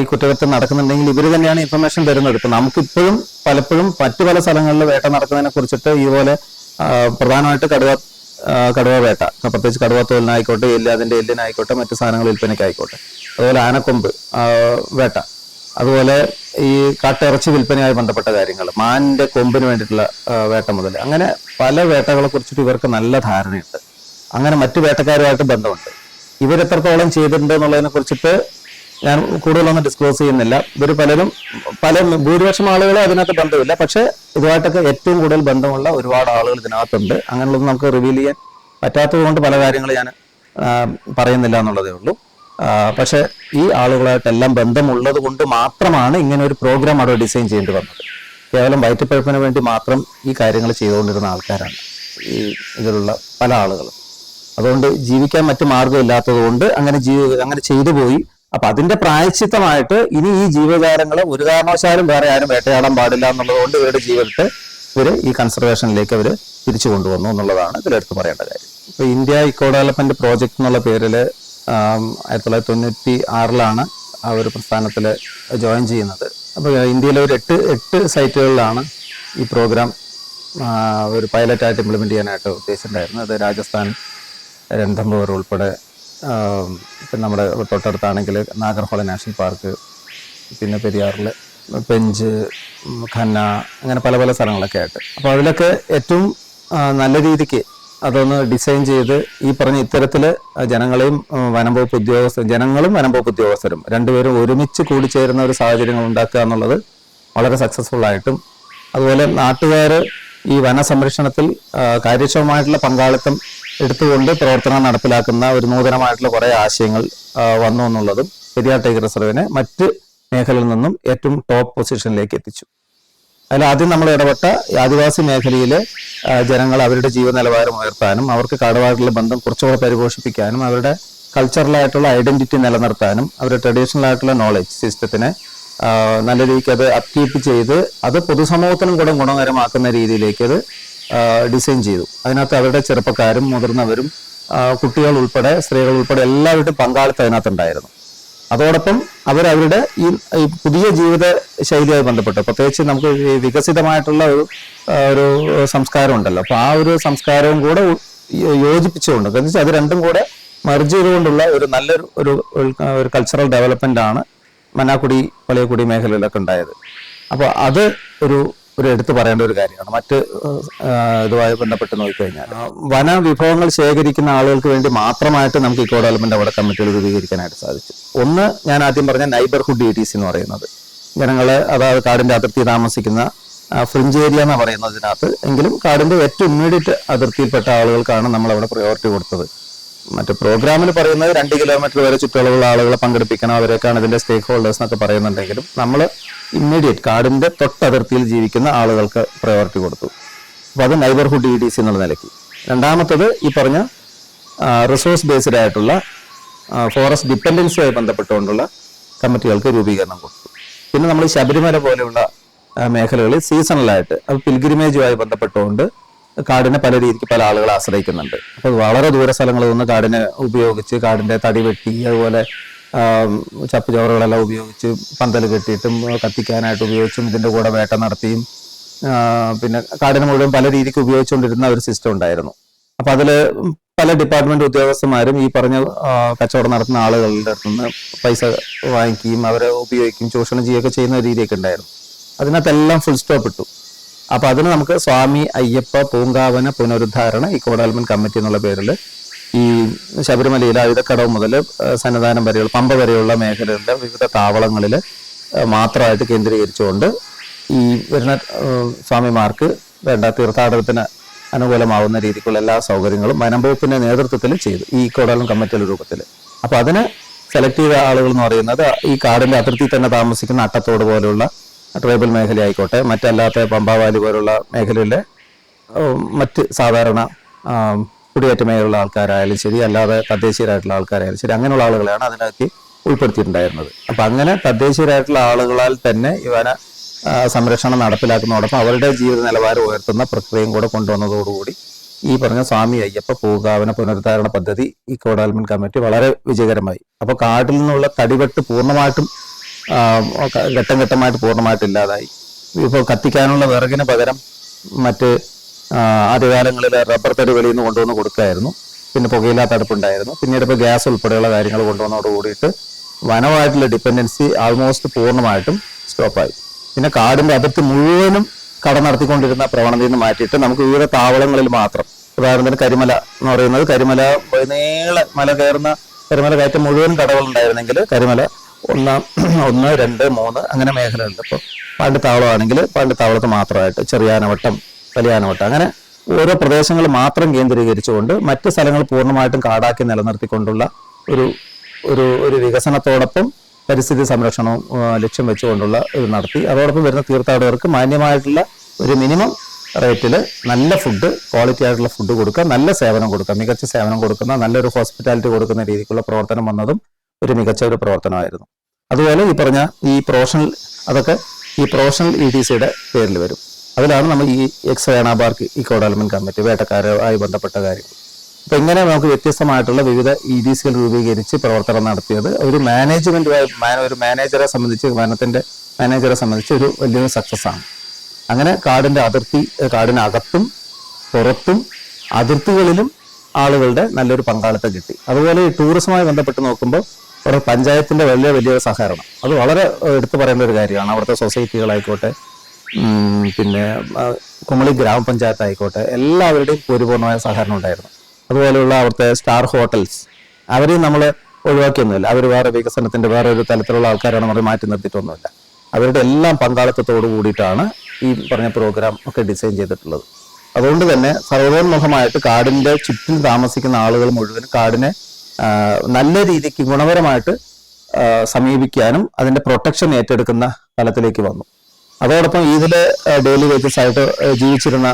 ഈ കുറ്റകൃത്യം നടക്കുന്നുണ്ടെങ്കിൽ ഇവർ തന്നെയാണ് ഇൻഫർമേഷൻ തരുന്നത്. ഇപ്പൊ നമുക്കിപ്പോഴും പലപ്പോഴും മറ്റു പല സ്ഥലങ്ങളിൽ വേട്ട നടക്കുന്നതിനെ കുറിച്ചിട്ട് ഇതുപോലെ പ്രധാനമായിട്ട് കടുവ കടുവ വേട്ട. പ്രത്യേകിച്ച് കടുവ തോലിനായിക്കോട്ടെ എല്ല് അതിന്റെ എല്ലിനായിക്കോട്ടെ മറ്റു സാധനങ്ങൾ വിൽപ്പനയ്ക്കായിക്കോട്ടെ. അതുപോലെ ആനക്കൊമ്പ് വേട്ട. അതുപോലെ ഈ കാട്ടിറച്ചി വിൽപ്പനയുമായി ബന്ധപ്പെട്ട കാര്യങ്ങൾ മാനിന്റെ കൊമ്പിന് വേണ്ടിയിട്ടുള്ള വേട്ട മുതൽ അങ്ങനെ പല വേട്ടകളെ കുറിച്ചിട്ട് ഇവർക്ക് നല്ല ധാരണയുണ്ട്. അങ്ങനെ മറ്റു വേട്ടക്കാരുമായിട്ട് ബന്ധമുണ്ട്. ഇവരെത്രത്തോളം ചെയ്തിട്ടുണ്ട് എന്നുള്ളതിനെ കുറിച്ചിട്ട് ഞാൻ കൂടുതലൊന്നും ഡിസ്ക്ലോസ് ചെയ്യുന്നില്ല. ഇവർ പലരും പല ഭൂരിപക്ഷം ആളുകളെ അതിനകത്ത് ബന്ധമില്ല. പക്ഷേ ഇതുമായിട്ടൊക്കെ ഏറ്റവും കൂടുതൽ ബന്ധമുള്ള ഒരുപാട് ആളുകൾ ഇതിനകത്തുണ്ട്. അങ്ങനെയുള്ളത് നമുക്ക് റിവീൽ ചെയ്യാൻ പറ്റാത്തത് കൊണ്ട് പല കാര്യങ്ങൾ ഞാൻ പറയുന്നില്ല എന്നുള്ളതേ ഉള്ളൂ. പക്ഷേ ഈ ആളുകളായിട്ടെല്ലാം ബന്ധമുള്ളത് കൊണ്ട് മാത്രമാണ് ഇങ്ങനെ ഒരു പ്രോഗ്രാം അവിടെ ഡിസൈൻ ചെയ്യേണ്ടി വന്നത്. കേവലം വയറ്റപ്പഴപ്പിന് വേണ്ടി മാത്രം ഈ കാര്യങ്ങൾ ചെയ്തുകൊണ്ടിരുന്ന ആൾക്കാരാണ് ഈ ഇതിലുള്ള പല ആളുകളും. അതുകൊണ്ട് ജീവിക്കാൻ മറ്റു മാർഗമില്ലാത്തത് കൊണ്ട് അങ്ങനെ ജീവി അങ്ങനെ ചെയ്തു പോയി. അപ്പൊ അതിന്റെ പ്രായച്ചിത്തമായിട്ട് ഇനി ഈ ജീവജാലങ്ങളെ ഒരു കാരണവശാലും വേറെ ആരും വേട്ടയാടാൻ പാടില്ല എന്നുള്ളത് കൊണ്ട് ഇവരുടെ ജീവിതത്തെ ഇവർ ഈ കൺസർവേഷനിലേക്ക് അവർ തിരിച്ചു കൊണ്ടുവന്നു എന്നുള്ളതാണ് ഇതിലെടുത്ത് പറയേണ്ട കാര്യം. ഇപ്പൊ ഇന്ത്യ ഇക്കോ ഡെവലപ്മെന്റ് പ്രോജക്ട് എന്നുള്ള പേരിൽ ആയിരത്തി തൊള്ളായിരത്തി തൊണ്ണൂറ്റി ആറിലാണ് ആ ഒരു പ്രസ്ഥാനത്തിൽ ജോയിൻ ചെയ്യുന്നത്. അപ്പോൾ ഇന്ത്യയിലെ ഒരു എട്ട് എട്ട് സൈറ്റുകളിലാണ് ഈ പ്രോഗ്രാം ഒരു പൈലറ്റായിട്ട് ഇംപ്ലിമെന്റ് ചെയ്യാനായിട്ട് ഉദ്ദേശിച്ചിട്ടുണ്ടായിരുന്നു അത് രാജസ്ഥാൻ രൺഥംബോർ ഉൾപ്പെടെ പിന്നെ നമ്മുടെ തൊട്ടടുത്താണെങ്കിൽ നാഗർഹോള നാഷണൽ പാർക്ക് പിന്നെ പെരിയാറിൽ പെഞ്ച് ഖന്ന അങ്ങനെ പല പല സ്ഥലങ്ങളൊക്കെ ആയിട്ട്. അപ്പോൾ അതിലൊക്കെ ഏറ്റവും നല്ല രീതിക്ക് അതൊന്ന് ഡിസൈൻ ചെയ്ത് ഈ പറഞ്ഞ ഇത്തരത്തിൽ ജനങ്ങളെയും വനംവകുപ്പ് വനം വകുപ്പ് ഉദ്യോഗസ്ഥ ജനങ്ങളും വനം വകുപ്പ് ഉദ്യോഗസ്ഥരും രണ്ടുപേരും ഒരുമിച്ച് കൂടിച്ചേരുന്ന ഒരു സാഹചര്യങ്ങൾ ഉണ്ടാക്കുക എന്നുള്ളത് വളരെ സക്സസ്ഫുൾ ആയിട്ടും അതുപോലെ നാട്ടുകാർ ഈ വനസംരക്ഷണത്തിൽ കാര്യക്ഷമമായിട്ടുള്ള പങ്കാളിത്തം എടുത്തുകൊണ്ട് പ്രവർത്തനം നടപ്പിലാക്കുന്ന ഒരു നൂതനമായിട്ടുള്ള കുറേ ആശയങ്ങൾ വന്നു എന്നുള്ളതും പെരിയാർ ടൈഗർ റിസർവിനെ മറ്റ് മേഖലയിൽ നിന്നും ഏറ്റവും ടോപ്പ് പൊസിഷനിലേക്ക് എത്തിച്ചു. അതിൽ ആദ്യം നമ്മൾ ഇടപെട്ട ആദിവാസി മേഖലയിലെ ജനങ്ങൾ അവരുടെ ജീവ നിലവാരം ഉയർത്താനും അവർക്ക് കാടുമായിട്ടുള്ള ബന്ധം കുറച്ചുകൂടെ പരിപോഷിപ്പിക്കാനും അവരുടെ കൾച്ചറലായിട്ടുള്ള ഐഡന്റിറ്റി നിലനിർത്താനും അവരുടെ ട്രഡീഷണൽ ആയിട്ടുള്ള നോളജ് സിസ്റ്റത്തിനെ നല്ല രീതിക്ക് അത് അപ്കീപ്പ് ചെയ്ത് അത് പൊതുസമൂഹത്തിനും കൂടെ ഗുണകരമാക്കുന്ന രീതിയിലേക്ക് അത് ഡിസൈൻ ചെയ്തു. അതിനകത്ത് അവരുടെ ചെറുപ്പക്കാരും മുതിർന്നവരും കുട്ടികൾ ഉൾപ്പെടെ സ്ത്രീകൾ ഉൾപ്പെടെ എല്ലാവരുടെയും പങ്കാളിത്തം അതിനകത്തുണ്ടായിരുന്നു. അതോടൊപ്പം അവർ അവരുടെ ഈ പുതിയ ജീവിത ശൈലിയായി ബന്ധപ്പെട്ട്. പ്രത്യേകിച്ച് നമുക്ക് വികസിതമായിട്ടുള്ള ഒരു ഒരു സംസ്കാരം ഉണ്ടല്ലോ. അപ്പോൾ ആ ഒരു സംസ്കാരവും കൂടെ യോജിപ്പിച്ചുകൊണ്ട് എന്ന് വെച്ചാൽ അത് രണ്ടും കൂടെ മെർജ് ചെയ്തുകൊണ്ടുള്ള ഒരു നല്ലൊരു ഒരു ഒരു- കൾച്ചറൽ ഡെവലപ്മെന്റ് ആണ് മന്നാക്കുടി പളിയക്കുടി മേഖലയിലൊക്കെ ഉണ്ടായത്. അപ്പോൾ അത് ഒരു ഒരു എടുത്തു പറയേണ്ട ഒരു കാര്യമാണ്. മറ്റ് ഇതുമായി ബന്ധപ്പെട്ട് നോക്കിക്കഴിഞ്ഞാൽ. വനവിഭവങ്ങൾ വന വിഭവങ്ങൾ ശേഖരിക്കുന്ന ആളുകൾക്ക് വേണ്ടി മാത്രമായിട്ട് നമുക്ക് ഇക്കോ ഡെവലപ്മെന്റ് അവിടെ കമ്മിറ്റികൾ രൂപീകരിക്കാനായിട്ട് സാധിച്ചു. ഒന്ന് ഞാൻ ആദ്യം പറഞ്ഞ നൈബർഹുഡ് ഡി ടി സി എന്ന് പറയുന്നത്. ജനങ്ങൾ അതായത് കാടിന്റെ അതിർത്തി താമസിക്കുന്ന ഫ്രിഞ്ച് ഏരിയ എന്ന് പറയുന്നതിനകത്ത് എങ്കിലും കാടിന്റെ ഏറ്റവും ഇമ്മീഡിയറ്റ് അതിർത്തിയിൽപ്പെട്ട ആളുകൾക്കാണ് നമ്മൾ അവിടെ പ്രയോറിറ്റി കൊടുത്തത്. മറ്റു പ്രോഗ്രാമിൽ പറയുന്നത് രണ്ട് കിലോമീറ്റർ വരെ ചുറ്റളവുള്ള ആളുകളെ പങ്കെടുപ്പിക്കണം. അവരെയൊക്കെയാണ് ഇതിന്റെ സ്റ്റേക്ക് ഹോൾഡേഴ്സ് എന്നൊക്കെ പറയുന്നുണ്ടെങ്കിലും നമ്മൾ ഇമ്മീഡിയറ്റ് കാടിന്റെ തൊട്ടതിർത്തിയിൽ ജീവിക്കുന്ന ആളുകൾക്ക് പ്രയോറിറ്റി കൊടുത്തു. അപ്പോൾ അത് നൈബർഹുഡ് ഇ ഡി സി എന്നുള്ള നിലയ്ക്ക്. രണ്ടാമത്തത് ഈ പറഞ്ഞ റിസോഴ്സ് ബേസ്ഡ് ആയിട്ടുള്ള ഫോറസ്റ്റ് ഡിപ്പെൻഡൻസിയുമായി ബന്ധപ്പെട്ടുകൊണ്ടുള്ള കമ്മിറ്റികൾക്ക് രൂപീകരണം കൊടുത്തു. പിന്നെ നമ്മൾ ശബരിമല പോലെയുള്ള മേഖലകളിൽ സീസണലായിട്ട് അത് പിൽഗ്രിമേജുമായി ബന്ധപ്പെട്ടുകൊണ്ട് കാടിനെ പല രീതിക്ക് പല ആളുകൾ ആശ്രയിക്കുന്നുണ്ട്. അപ്പോൾ വളരെ ദൂര സ്ഥലങ്ങളിൽ നിന്ന് കാടിനെ ഉപയോഗിച്ച് കാടിന്റെ തടി വെട്ടി അതുപോലെ ആം, ചപ്പുചോറുകളെല്ലാം ഉപയോഗിച്ച് പന്തൽ കെട്ടിയിട്ടും കത്തിക്കാനായിട്ട് ഉപയോഗിച്ചും ഇതിന്റെ കൂടെ വേട്ട നടത്തിയും പിന്നെ കാടിനെ മുഴുവൻ പല രീതിക്ക് ഉപയോഗിച്ചുകൊണ്ടിരുന്ന ഒരു സിസ്റ്റം ഉണ്ടായിരുന്നു. അപ്പൊ അതിൽ പല ഡിപ്പാർട്ട്മെന്റ് ഉദ്യോഗസ്ഥന്മാരും ഈ പറഞ്ഞ കച്ചവടം നടത്തുന്ന ആളുകളുടെ അടുത്ത് നിന്ന് പൈസ വാങ്ങിക്കുകയും അവരെ ഉപയോഗിക്കുകയും ചൂഷണം ചെയ്യുകയൊക്കെ ചെയ്യുന്ന രീതിയൊക്കെ ഉണ്ടായിരുന്നു. അതിനകത്തെല്ലാം ഫുൾ സ്റ്റോപ്പ് ഇട്ടു. അപ്പൊ അതിന് നമുക്ക് സ്വാമി അയ്യപ്പ പൂങ്കാവന പുനരുദ്ധാരണ ഇക്കോ ഡെവലപ്മെന്റ് കമ്മിറ്റി എന്നുള്ള പേരിൽ ഈ ശബരിമലയിൽ ആയുധക്കടവ് മുതൽ സന്നിധാനം വരെയുള്ള പമ്പ വരെയുള്ള മേഖലകളിലെ വിവിധ താവളങ്ങളിൽ മാത്രമായിട്ട് കേന്ദ്രീകരിച്ചുകൊണ്ട് ഈ വരുന്ന സ്വാമിമാർക്ക് വേണ്ട തീർത്ഥാടനത്തിന് അനുകൂലമാവുന്ന രീതിക്കുള്ള എല്ലാ സൗകര്യങ്ങളും വനംവകുപ്പിന്റെ നേതൃത്വത്തിൽ ചെയ്തു ഈ കോടാലം കമ്മിറ്റിയുടെ രൂപത്തിൽ. അപ്പോൾ അതിന് സെലക്ട് ചെയ്ത ആളുകൾ എന്ന് പറയുന്നത് ഈ കാടിന്റെ അതിർത്തി തന്നെ താമസിക്കുന്ന അട്ടത്തോട് പോലുള്ള ട്രൈബൽ മേഖല ആയിക്കോട്ടെ മറ്റല്ലാത്ത പമ്പാവാലി പോലുള്ള മേഖലയിലെ മറ്റ് സാധാരണ കുടിയേറ്റ മേഖലയിലുള്ള ആൾക്കാരായാലും ശരി അല്ലാതെ തദ്ദേശീയരായിട്ടുള്ള ആൾക്കാരായാലും ശരി അങ്ങനെയുള്ള ആളുകളെയാണ് അതിനകത്ത് ഉൾപ്പെടുത്തിയിട്ടുണ്ടായിരുന്നത്. അപ്പം അങ്ങനെ തദ്ദേശീയരായിട്ടുള്ള ആളുകളാൽ തന്നെ ഇവനെ വന സംരക്ഷണം നടപ്പിലാക്കുന്നതോടൊപ്പം അവരുടെ ജീവിത നിലവാരം ഉയർത്തുന്ന പ്രക്രിയയും കൂടെ കൊണ്ടുവന്നതോടുകൂടി ഈ പറഞ്ഞ സ്വാമി അയ്യപ്പ പൂങ്കാവന പുനരുദ്ധാരണ പദ്ധതി ഈ കോഡാൽമെന്റ് കമ്മിറ്റി വളരെ വിജയകരമായി. അപ്പോൾ കാട്ടിൽ നിന്നുള്ള തടിവെട്ട് പൂർണമായിട്ടും ഘട്ടം ഘട്ടമായിട്ട് പൂർണമായിട്ട് ഇല്ലാതായി. ഇപ്പോൾ കത്തിക്കാനുള്ള വിറകിന് പകരം മറ്റ് ആദ്യകാലങ്ങളിൽ റബ്ബർ തടി വെളിയിൽ നിന്ന് കൊണ്ടുവന്ന് കൊടുക്കുകയായിരുന്നു പിന്നെ പുകയില്ലാത്ത തടുപ്പുണ്ടായിരുന്നു പിന്നീട് ഇപ്പോൾ ഗ്യാസ് ഉൾപ്പെടെയുള്ള കാര്യങ്ങൾ കൊണ്ടുവന്നതോട് കൂടിയിട്ട് വനമായിട്ടുള്ള ഡിപ്പെൻഡൻസി ആൾമോസ്റ്റ് പൂർണമായിട്ടും സ്റ്റോപ്പായി പിന്നെ കാടിന്റെ അതിർത്തി മുഴുവനും കട നടത്തിക്കൊണ്ടിരുന്ന പ്രവണതയിൽ നിന്ന് മാറ്റിയിട്ട് നമുക്ക് വിവിധ താവളങ്ങളിൽ മാത്രം ഉദാഹരണത്തിന് കരിമല എന്ന് പറയുന്നത് കരിമല നീളെ മല കയറുന്ന കരിമല കയറ്റം മുഴുവൻ കടകളുണ്ടായിരുന്നെങ്കിൽ കരിമല ഒന്നാം ഒന്ന് രണ്ട് മൂന്ന് അങ്ങനെ മേഖലകളുണ്ട്. ഇപ്പോൾ പാണ്ടി താവളമാണെങ്കിൽ പാണ്ടി താവളത്ത് മാത്രമായിട്ട് ചെറിയാനവട്ടം വലിയാനവട്ടം അങ്ങനെ ഓരോ പ്രദേശങ്ങൾ മാത്രം കേന്ദ്രീകരിച്ചുകൊണ്ട് മറ്റ് സ്ഥലങ്ങൾ പൂർണമായിട്ടും കാടാക്കി നിലനിർത്തിക്കൊണ്ടുള്ള ഒരു ഒരു ഒരു വികസനത്തോടൊപ്പം പരിസ്ഥിതി സംരക്ഷണവും ലക്ഷ്യം വെച്ചുകൊണ്ടുള്ള ഇത് നടത്തി. അതോടൊപ്പം വരുന്ന തീർത്ഥാടകർക്ക് മാന്യമായിട്ടുള്ള ഒരു മിനിമം റേറ്റിൽ നല്ല ഫുഡ് ക്വാളിറ്റി ആയിട്ടുള്ള ഫുഡ് കൊടുക്കുക നല്ല സേവനം കൊടുക്കുക മികച്ച സേവനം കൊടുക്കുന്ന നല്ലൊരു ഹോസ്പിറ്റാലിറ്റി കൊടുക്കുന്ന രീതിക്കുള്ള പ്രവർത്തനം വന്നതും ഒരു മികച്ച ഒരു പ്രവർത്തനമായിരുന്നു. അതുപോലെ ഈ പറഞ്ഞ ഈ പ്രൊഫഷണൽ അതൊക്കെ ഈ പ്രൊഫഷണൽ ഇ ഡി സിയുടെ പേരിൽ വരും. അതിലാണ് നമ്മൾ ഈ എക്സ് വേണാബാർക്ക് ഇക്കോ ഡെവലപ്മെന്റ് കമ്മിറ്റി വേട്ടക്കാരുമായി ബന്ധപ്പെട്ട കാര്യങ്ങൾ അപ്പൊ ഇങ്ങനെ നമുക്ക് വ്യത്യസ്തമായിട്ടുള്ള വിവിധ ഇ ഡി സികൾ രൂപീകരിച്ച് പ്രവർത്തനം നടത്തിയത് ഒരു മാനേജ്മെന്റുമായി ഒരു മാനേജറെ സംബന്ധിച്ച് വനത്തിന്റെ മാനേജറെ സംബന്ധിച്ച് ഒരു വലിയൊരു സക്സസ് ആണ്. അങ്ങനെ കാടിന്റെ അതിർത്തി കാടിനകത്തും പുറത്തും അതിർത്തികളിലും ആളുകളുടെ നല്ലൊരു പങ്കാളിത്തം കിട്ടി. അതുപോലെ ഈ ടൂറിസവുമായി ബന്ധപ്പെട്ട് നോക്കുമ്പോൾ ഒരു പഞ്ചായത്തിന്റെ വലിയ വലിയൊരു സഹകരണം. അത് വളരെ എടുത്തു പറയേണ്ട ഒരു കാര്യമാണ്. അവിടുത്തെ സൊസൈറ്റികളായിക്കോട്ടെ പിന്നെ കുമളി ഗ്രാമപഞ്ചായത്ത് ആയിക്കോട്ടെ എല്ലാവരുടെയും പരിപൂർണമായ സഹകരണം ഉണ്ടായിരുന്നു. അതുപോലെയുള്ള അവിടുത്തെ സ്റ്റാർ ഹോട്ടൽസ് അവരെയും നമ്മൾ ഒഴിവാക്കിയൊന്നുമില്ല. അവർ വേറെ വികസനത്തിന്റെ വേറെ ഒരു തലത്തിലുള്ള ആൾക്കാരാണ് നമ്മൾ മാറ്റി നിർത്തിയിട്ടൊന്നുമില്ല. അവരുടെ എല്ലാം പങ്കാളിത്തത്തോട് കൂടിയിട്ടാണ് ഈ പറഞ്ഞ പ്രോഗ്രാം ഒക്കെ ഡിസൈൻ ചെയ്തിട്ടുള്ളത്. അതുകൊണ്ട് തന്നെ സർവോന്മുഖമായിട്ട് കാടിന്റെ ചുറ്റിൽ താമസിക്കുന്ന ആളുകൾ മുഴുവൻ കാടിനെ നല്ല രീതിക്ക് ഗുണപരമായിട്ട് സമീപിക്കാനും അതിന്റെ പ്രൊട്ടക്ഷൻ ഏറ്റെടുക്കുന്ന തലത്തിലേക്ക് വന്നു. അതോടൊപ്പം ഇതിൽ ഡെയിലി വേജസ് ആയിട്ട് ജീവിച്ചിരുന്ന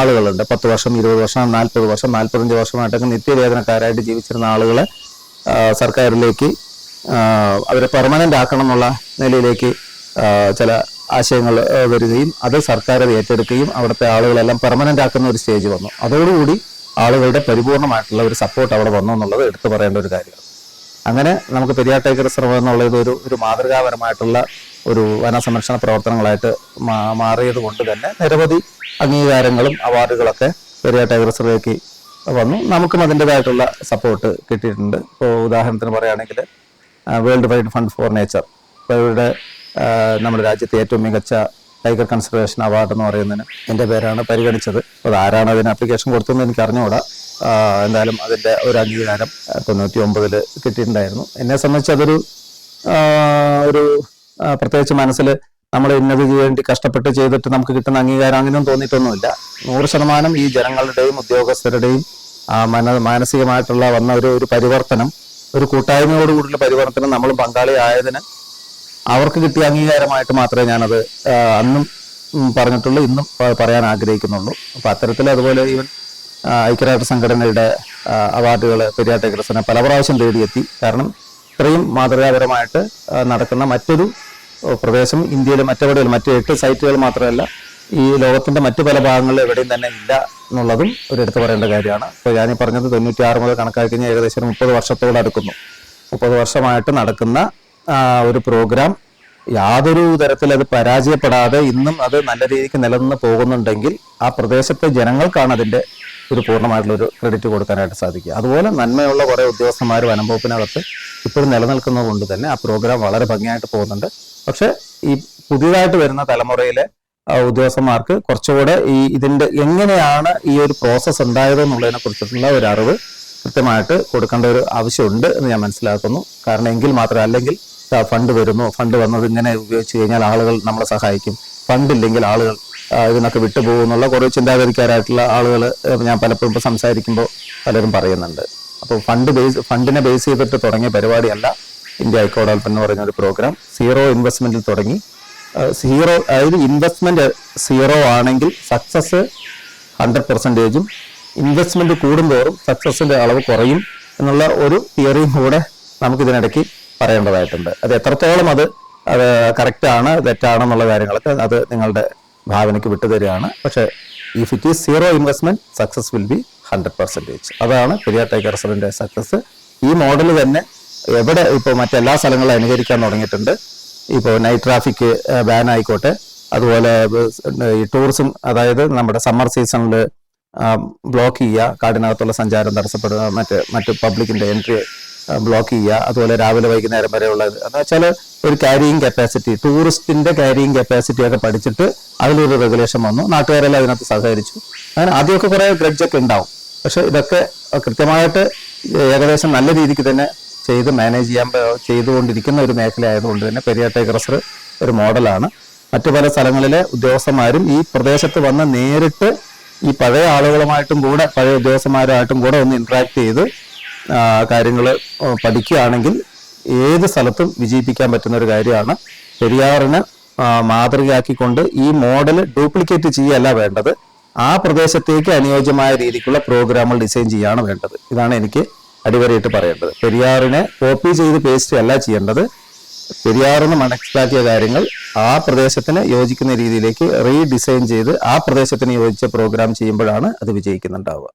ആളുകളുണ്ട്. പത്ത് വർഷം ഇരുപത് വർഷം നാൽപ്പത് വർഷം നാൽപ്പത്തഞ്ച് വർഷമായിട്ടൊക്കെ നിത്യവേതനക്കാരായിട്ട് ജീവിച്ചിരുന്ന ആളുകളെ സർക്കാരിലേക്ക് അവരെ പെർമനന്റ് ആക്കണം എന്നുള്ള നിലയിലേക്ക് ചില ആശയങ്ങൾ വരികയും അത് സർക്കാർ ഏറ്റെടുക്കുകയും അവിടുത്തെ ആളുകളെല്ലാം പെർമനന്റ് ആക്കുന്ന ഒരു സ്റ്റേജ് വന്നു. അതോടുകൂടി ആളുകളുടെ പരിപൂർണമായിട്ടുള്ള ഒരു സപ്പോർട്ട് അവിടെ വന്നു എന്നുള്ളത് എടുത്തു പറയേണ്ട ഒരു കാര്യമാണ്. അങ്ങനെ നമുക്ക് പെരിയാർ ടൈഗർ റിസർവ് എന്നുള്ള ഒരു ഒരു മാതൃകാപരമായിട്ടുള്ള ഒരു വനസംരക്ഷണ പ്രവർത്തനങ്ങളായിട്ട് മാറിയത് കൊണ്ട് തന്നെ നിരവധി അംഗീകാരങ്ങളും അവാർഡുകളൊക്കെ പെരിയാർ ടൈഗർ റിസർവേക്ക് വന്നു. നമുക്കും അതിന്റെതായിട്ടുള്ള സപ്പോർട്ട് കിട്ടിയിട്ടുണ്ട്. ഇപ്പോൾ ഉദാഹരണത്തിന് പറയുകയാണെങ്കിൽ world wide fund for nature ഇപ്പോൾ ഇവിടെ നമ്മുടെ രാജ്യത്തെ ഏറ്റവും മികച്ച ടൈഗർ കൺസർവേഷൻ അവാർഡ് എന്ന് പറയുന്നതിന് എന്റെ പേരാണ് പരിഗണിച്ചത്. അത് ആരാണ് അതിന് ആപ്ലിക്കേഷൻ കൊടുത്തതെന്ന് എനിക്ക് അറിഞ്ഞുകൂടാ. എന്തായാലും അതിന്റെ ഒരു അംഗീകാരം തൊണ്ണൂറ്റി ഒമ്പതിൽ കിട്ടിയിട്ടുണ്ടായിരുന്നു. എന്നെ സംബന്ധിച്ച് അതൊരു ഒരു പ്രത്യേകിച്ച് മനസ്സിൽ നമ്മൾ ഇന്നത് വേണ്ടി കഷ്ടപ്പെട്ട് ചെയ്തിട്ട് നമുക്ക് കിട്ടുന്ന അംഗീകാരം അങ്ങനെയൊന്നും തോന്നിയിട്ടൊന്നുമില്ല. നൂറ് ശതമാനം ഈ ജനങ്ങളുടെയും ഉദ്യോഗസ്ഥരുടെയും മന മാനസികമായിട്ടുള്ള വന്ന ഒരു ഒരു പരിവർത്തനം ഒരു കൂട്ടായ്മയോടുകൂടിയുള്ള പരിവർത്തനം നമ്മൾ പങ്കാളിയായതിന് അവർക്ക് കിട്ടിയ അംഗീകാരമായിട്ട് മാത്രമേ ഞാനത് അന്നും പറഞ്ഞിട്ടുള്ളൂ ഇന്നും പറയാൻ ആഗ്രഹിക്കുന്നുള്ളൂ. അപ്പൊ അത്തരത്തിൽ അതുപോലെ ഈവൻ ഐക്യരാഷ്ട്ര സംഘടനയുടെ അവാർഡുകൾ പെരിയാർ ടൈഗ്രസിനെ പല പ്രാവശ്യം തേടിയെത്തി. കാരണം ഇത്രയും മാതൃകാപരമായിട്ട് നടക്കുന്ന മറ്റൊരു പ്രദേശം ഇന്ത്യയിലെ മറ്റെവിടെയും മറ്റ് എട്ട് സൈറ്റുകൾ മാത്രമല്ല ഈ ലോകത്തിന്റെ മറ്റു പല ഭാഗങ്ങളിൽ എവിടെയും തന്നെ ഇല്ല എന്നുള്ളതും ഒരു എടുത്തു പറയേണ്ട കാര്യമാണ്. ഇപ്പോൾ ഞാൻ പറഞ്ഞത് തൊണ്ണൂറ്റി ആറ് മുതൽ കണക്കാക്കി കഴിഞ്ഞാൽ ഏകദേശം മുപ്പത് വർഷത്തോട് അടുക്കുന്നു. മുപ്പത് വർഷമായിട്ട് നടക്കുന്ന ഒരു പ്രോഗ്രാം. യാതൊരു തരത്തിൽ അത് പരാജയപ്പെടാതെ ഇന്നും അത് നല്ല രീതിക്ക് നിലനിന്ന് പോകുന്നുണ്ടെങ്കിൽ ആ പ്രദേശത്തെ ജനങ്ങൾക്കാണ് അതിന്റെ ഒരു പൂർണമായിട്ടുള്ള ഒരു ക്രെഡിറ്റ് കൊടുക്കാനായിട്ട് സാധിക്കുക. അതുപോലെ നന്മയുള്ള കുറേ ഉദ്യോഗസ്ഥന്മാർ വനംവകുപ്പിനകത്ത് ഇപ്പോഴും നിലനിൽക്കുന്നത് കൊണ്ട് തന്നെ ആ പ്രോഗ്രാം വളരെ ഭംഗിയായിട്ട് പോകുന്നുണ്ട്. പക്ഷേ ഈ പുതിയതായിട്ട് വരുന്ന തലമുറയിലെ ഉദ്യോഗസ്ഥന്മാർക്ക് കുറച്ചുകൂടെ ഈ ഇതിന്റെ എങ്ങനെയാണ് ഈ ഒരു പ്രോസസ്സ് ഉണ്ടായത് എന്നുള്ളതിനെ കുറിച്ചിട്ടുള്ള ഒരു അറിവ് കൃത്യമായിട്ട് കൊടുക്കേണ്ട ഒരു ആവശ്യമുണ്ട് എന്ന് ഞാൻ മനസ്സിലാക്കുന്നു. കാരണം എങ്കിൽ മാത്രം അല്ലെങ്കിൽ ഫണ്ട് വരുന്നു. ഫണ്ട് വന്നത് ഇങ്ങനെ ഉപയോഗിച്ച് കഴിഞ്ഞാൽ ആളുകൾ നമ്മളെ സഹായിക്കും. ഫണ്ടില്ലെങ്കിൽ ആളുകൾ ഇതിനൊക്കെ വിട്ടുപോകുന്നുള്ള കുറേ ചിന്താഗതിക്കാരായിട്ടുള്ള ആളുകൾ ഞാൻ പലപ്പോഴും ഇപ്പോൾ സംസാരിക്കുമ്പോൾ പലരും പറയുന്നുണ്ട്. അപ്പോൾ ഫണ്ട് ബേസ് ഫണ്ടിനെ ബേസ് ചെയ്തിട്ട് തുടങ്ങിയ പരിപാടിയല്ല ഇന്ത്യ ഐക്കോഡൽഫ് എന്ന് പറയുന്ന ഒരു പ്രോഗ്രാം. സീറോ ഇൻവെസ്റ്റ്മെന്റിൽ തുടങ്ങി. സീറോ അതായത് ഇൻവെസ്റ്റ്മെന്റ് സീറോ ആണെങ്കിൽ സക്സസ് ഹൺഡ്രഡ് പെർസെന്റേജും ഇൻവെസ്റ്റ്മെന്റ് കൂടുന്തോറും സക്സസിന്റെ അളവ് കുറയും എന്നുള്ള ഒരു തിയറിയും കൂടെ നമുക്ക് ഇതിനിടയ്ക്ക് പറയേണ്ടതായിട്ടുണ്ട്. അത് എത്രത്തോളം അത് അത് കറക്റ്റാണ് തെറ്റാണെന്നുള്ള കാര്യങ്ങളൊക്കെ അത് നിങ്ങളുടെ ഭാവനയ്ക്ക് വിട്ടുതരികയാണ് പക്ഷേ if it is zero investment success will be hundred percentage അതാണ് പെരിയാർ ടൈഗർ റിസർവിന്റെ സക്സസ് ഈ മോഡൽ തന്നെ എവിടെ ഇപ്പോൾ മറ്റെല്ലാ സ്ഥലങ്ങളും അനുകരിക്കാൻ തുടങ്ങിയിട്ടുണ്ട്. ഇപ്പോൾ നൈറ്റ് ട്രാഫിക് ബാൻ ആയിക്കോട്ടെ. അതുപോലെ ഈ ടൂറിസം അതായത് നമ്മുടെ സമ്മർ സീസണിൽ ബ്ലോക്ക് ചെയ്യുക കാടിനകത്തുള്ള സഞ്ചാരം തടസ്സപ്പെടുക മറ്റ് മറ്റ് പബ്ലിക്കിന്റെ എൻട്രി ബ്ലോക്ക് ചെയ്യുക. അതുപോലെ രാവിലെ വൈകുന്നേരം വരെയുള്ള എന്ന് വെച്ചാൽ ഒരു ക്യാരിയിങ് കപ്പാസിറ്റി ടൂറിസ്റ്റിന്റെ ക്യാരിയിങ് കപ്പാസിറ്റി ഒക്കെ പഠിച്ചിട്ട് അതിലൊരു റെഗുലേഷൻ വന്നു. നാട്ടുകാരെല്ലാം അതിനകത്ത് സഹകരിച്ചു. അങ്ങനെ ആദ്യമൊക്കെ കുറെ ഗ്രഡ്ജൊക്കെ ഉണ്ടാവും. പക്ഷെ ഇതൊക്കെ കൃത്യമായിട്ട് ഏകദേശം നല്ല രീതിക്ക് തന്നെ ചെയ്ത് മാനേജ് ചെയ്യാൻ ചെയ്തുകൊണ്ടിരിക്കുന്ന ഒരു മേഖല ആയതുകൊണ്ട് തന്നെ പെരിയാർ ടൈഗ്രസർ ഒരു മോഡലാണ് മറ്റു പല സ്ഥലങ്ങളിലെ ഉദ്യോഗസ്ഥന്മാരും ഈ പ്രദേശത്ത് വന്ന് നേരിട്ട് ഈ പഴയ ആളുകളുമായിട്ടും കൂടെ പഴയ ഉദ്യോഗസ്ഥന്മാരുമായിട്ടും കൂടെ ഒന്ന് ഇന്ററാക്ട് ചെയ്ത് കാര്യങ്ങൾ പഠിക്കുകയാണെങ്കിൽ ഏത് സ്ഥലത്തും വിജയിപ്പിക്കാൻ പറ്റുന്ന ഒരു കാര്യമാണ്. പെരിയാറിന് മാതൃകയാക്കി മാതൃകയാക്കിക്കൊണ്ട് ഈ മോഡൽ ഡ്യൂപ്ലിക്കേറ്റ് ചെയ്യല്ല വേണ്ടത്. ആ പ്രദേശത്തേക്ക് അനുയോജ്യമായ രീതിക്കുള്ള പ്രോഗ്രാമുകൾ ഡിസൈൻ ചെയ്യാണ് വേണ്ടത്. ഇതാണ് എനിക്ക് അടിവരയിട്ട് പറയേണ്ടത്. പെരിയാറിനെ കോപ്പി ചെയ്ത് പേസ്റ്റ് അല്ല ചെയ്യേണ്ടത്. പെരിയാറിന് മനസ്സിലാക്കിയ കാര്യങ്ങൾ ആ പ്രദേശത്തിന് യോജിക്കുന്ന രീതിയിലേക്ക് റീഡിസൈൻ ചെയ്ത് ആ പ്രദേശത്തിന് യോജിച്ച പ്രോഗ്രാം ചെയ്യുമ്പോഴാണ് അത് വിജയിക്കുന്നുണ്ടാവുക.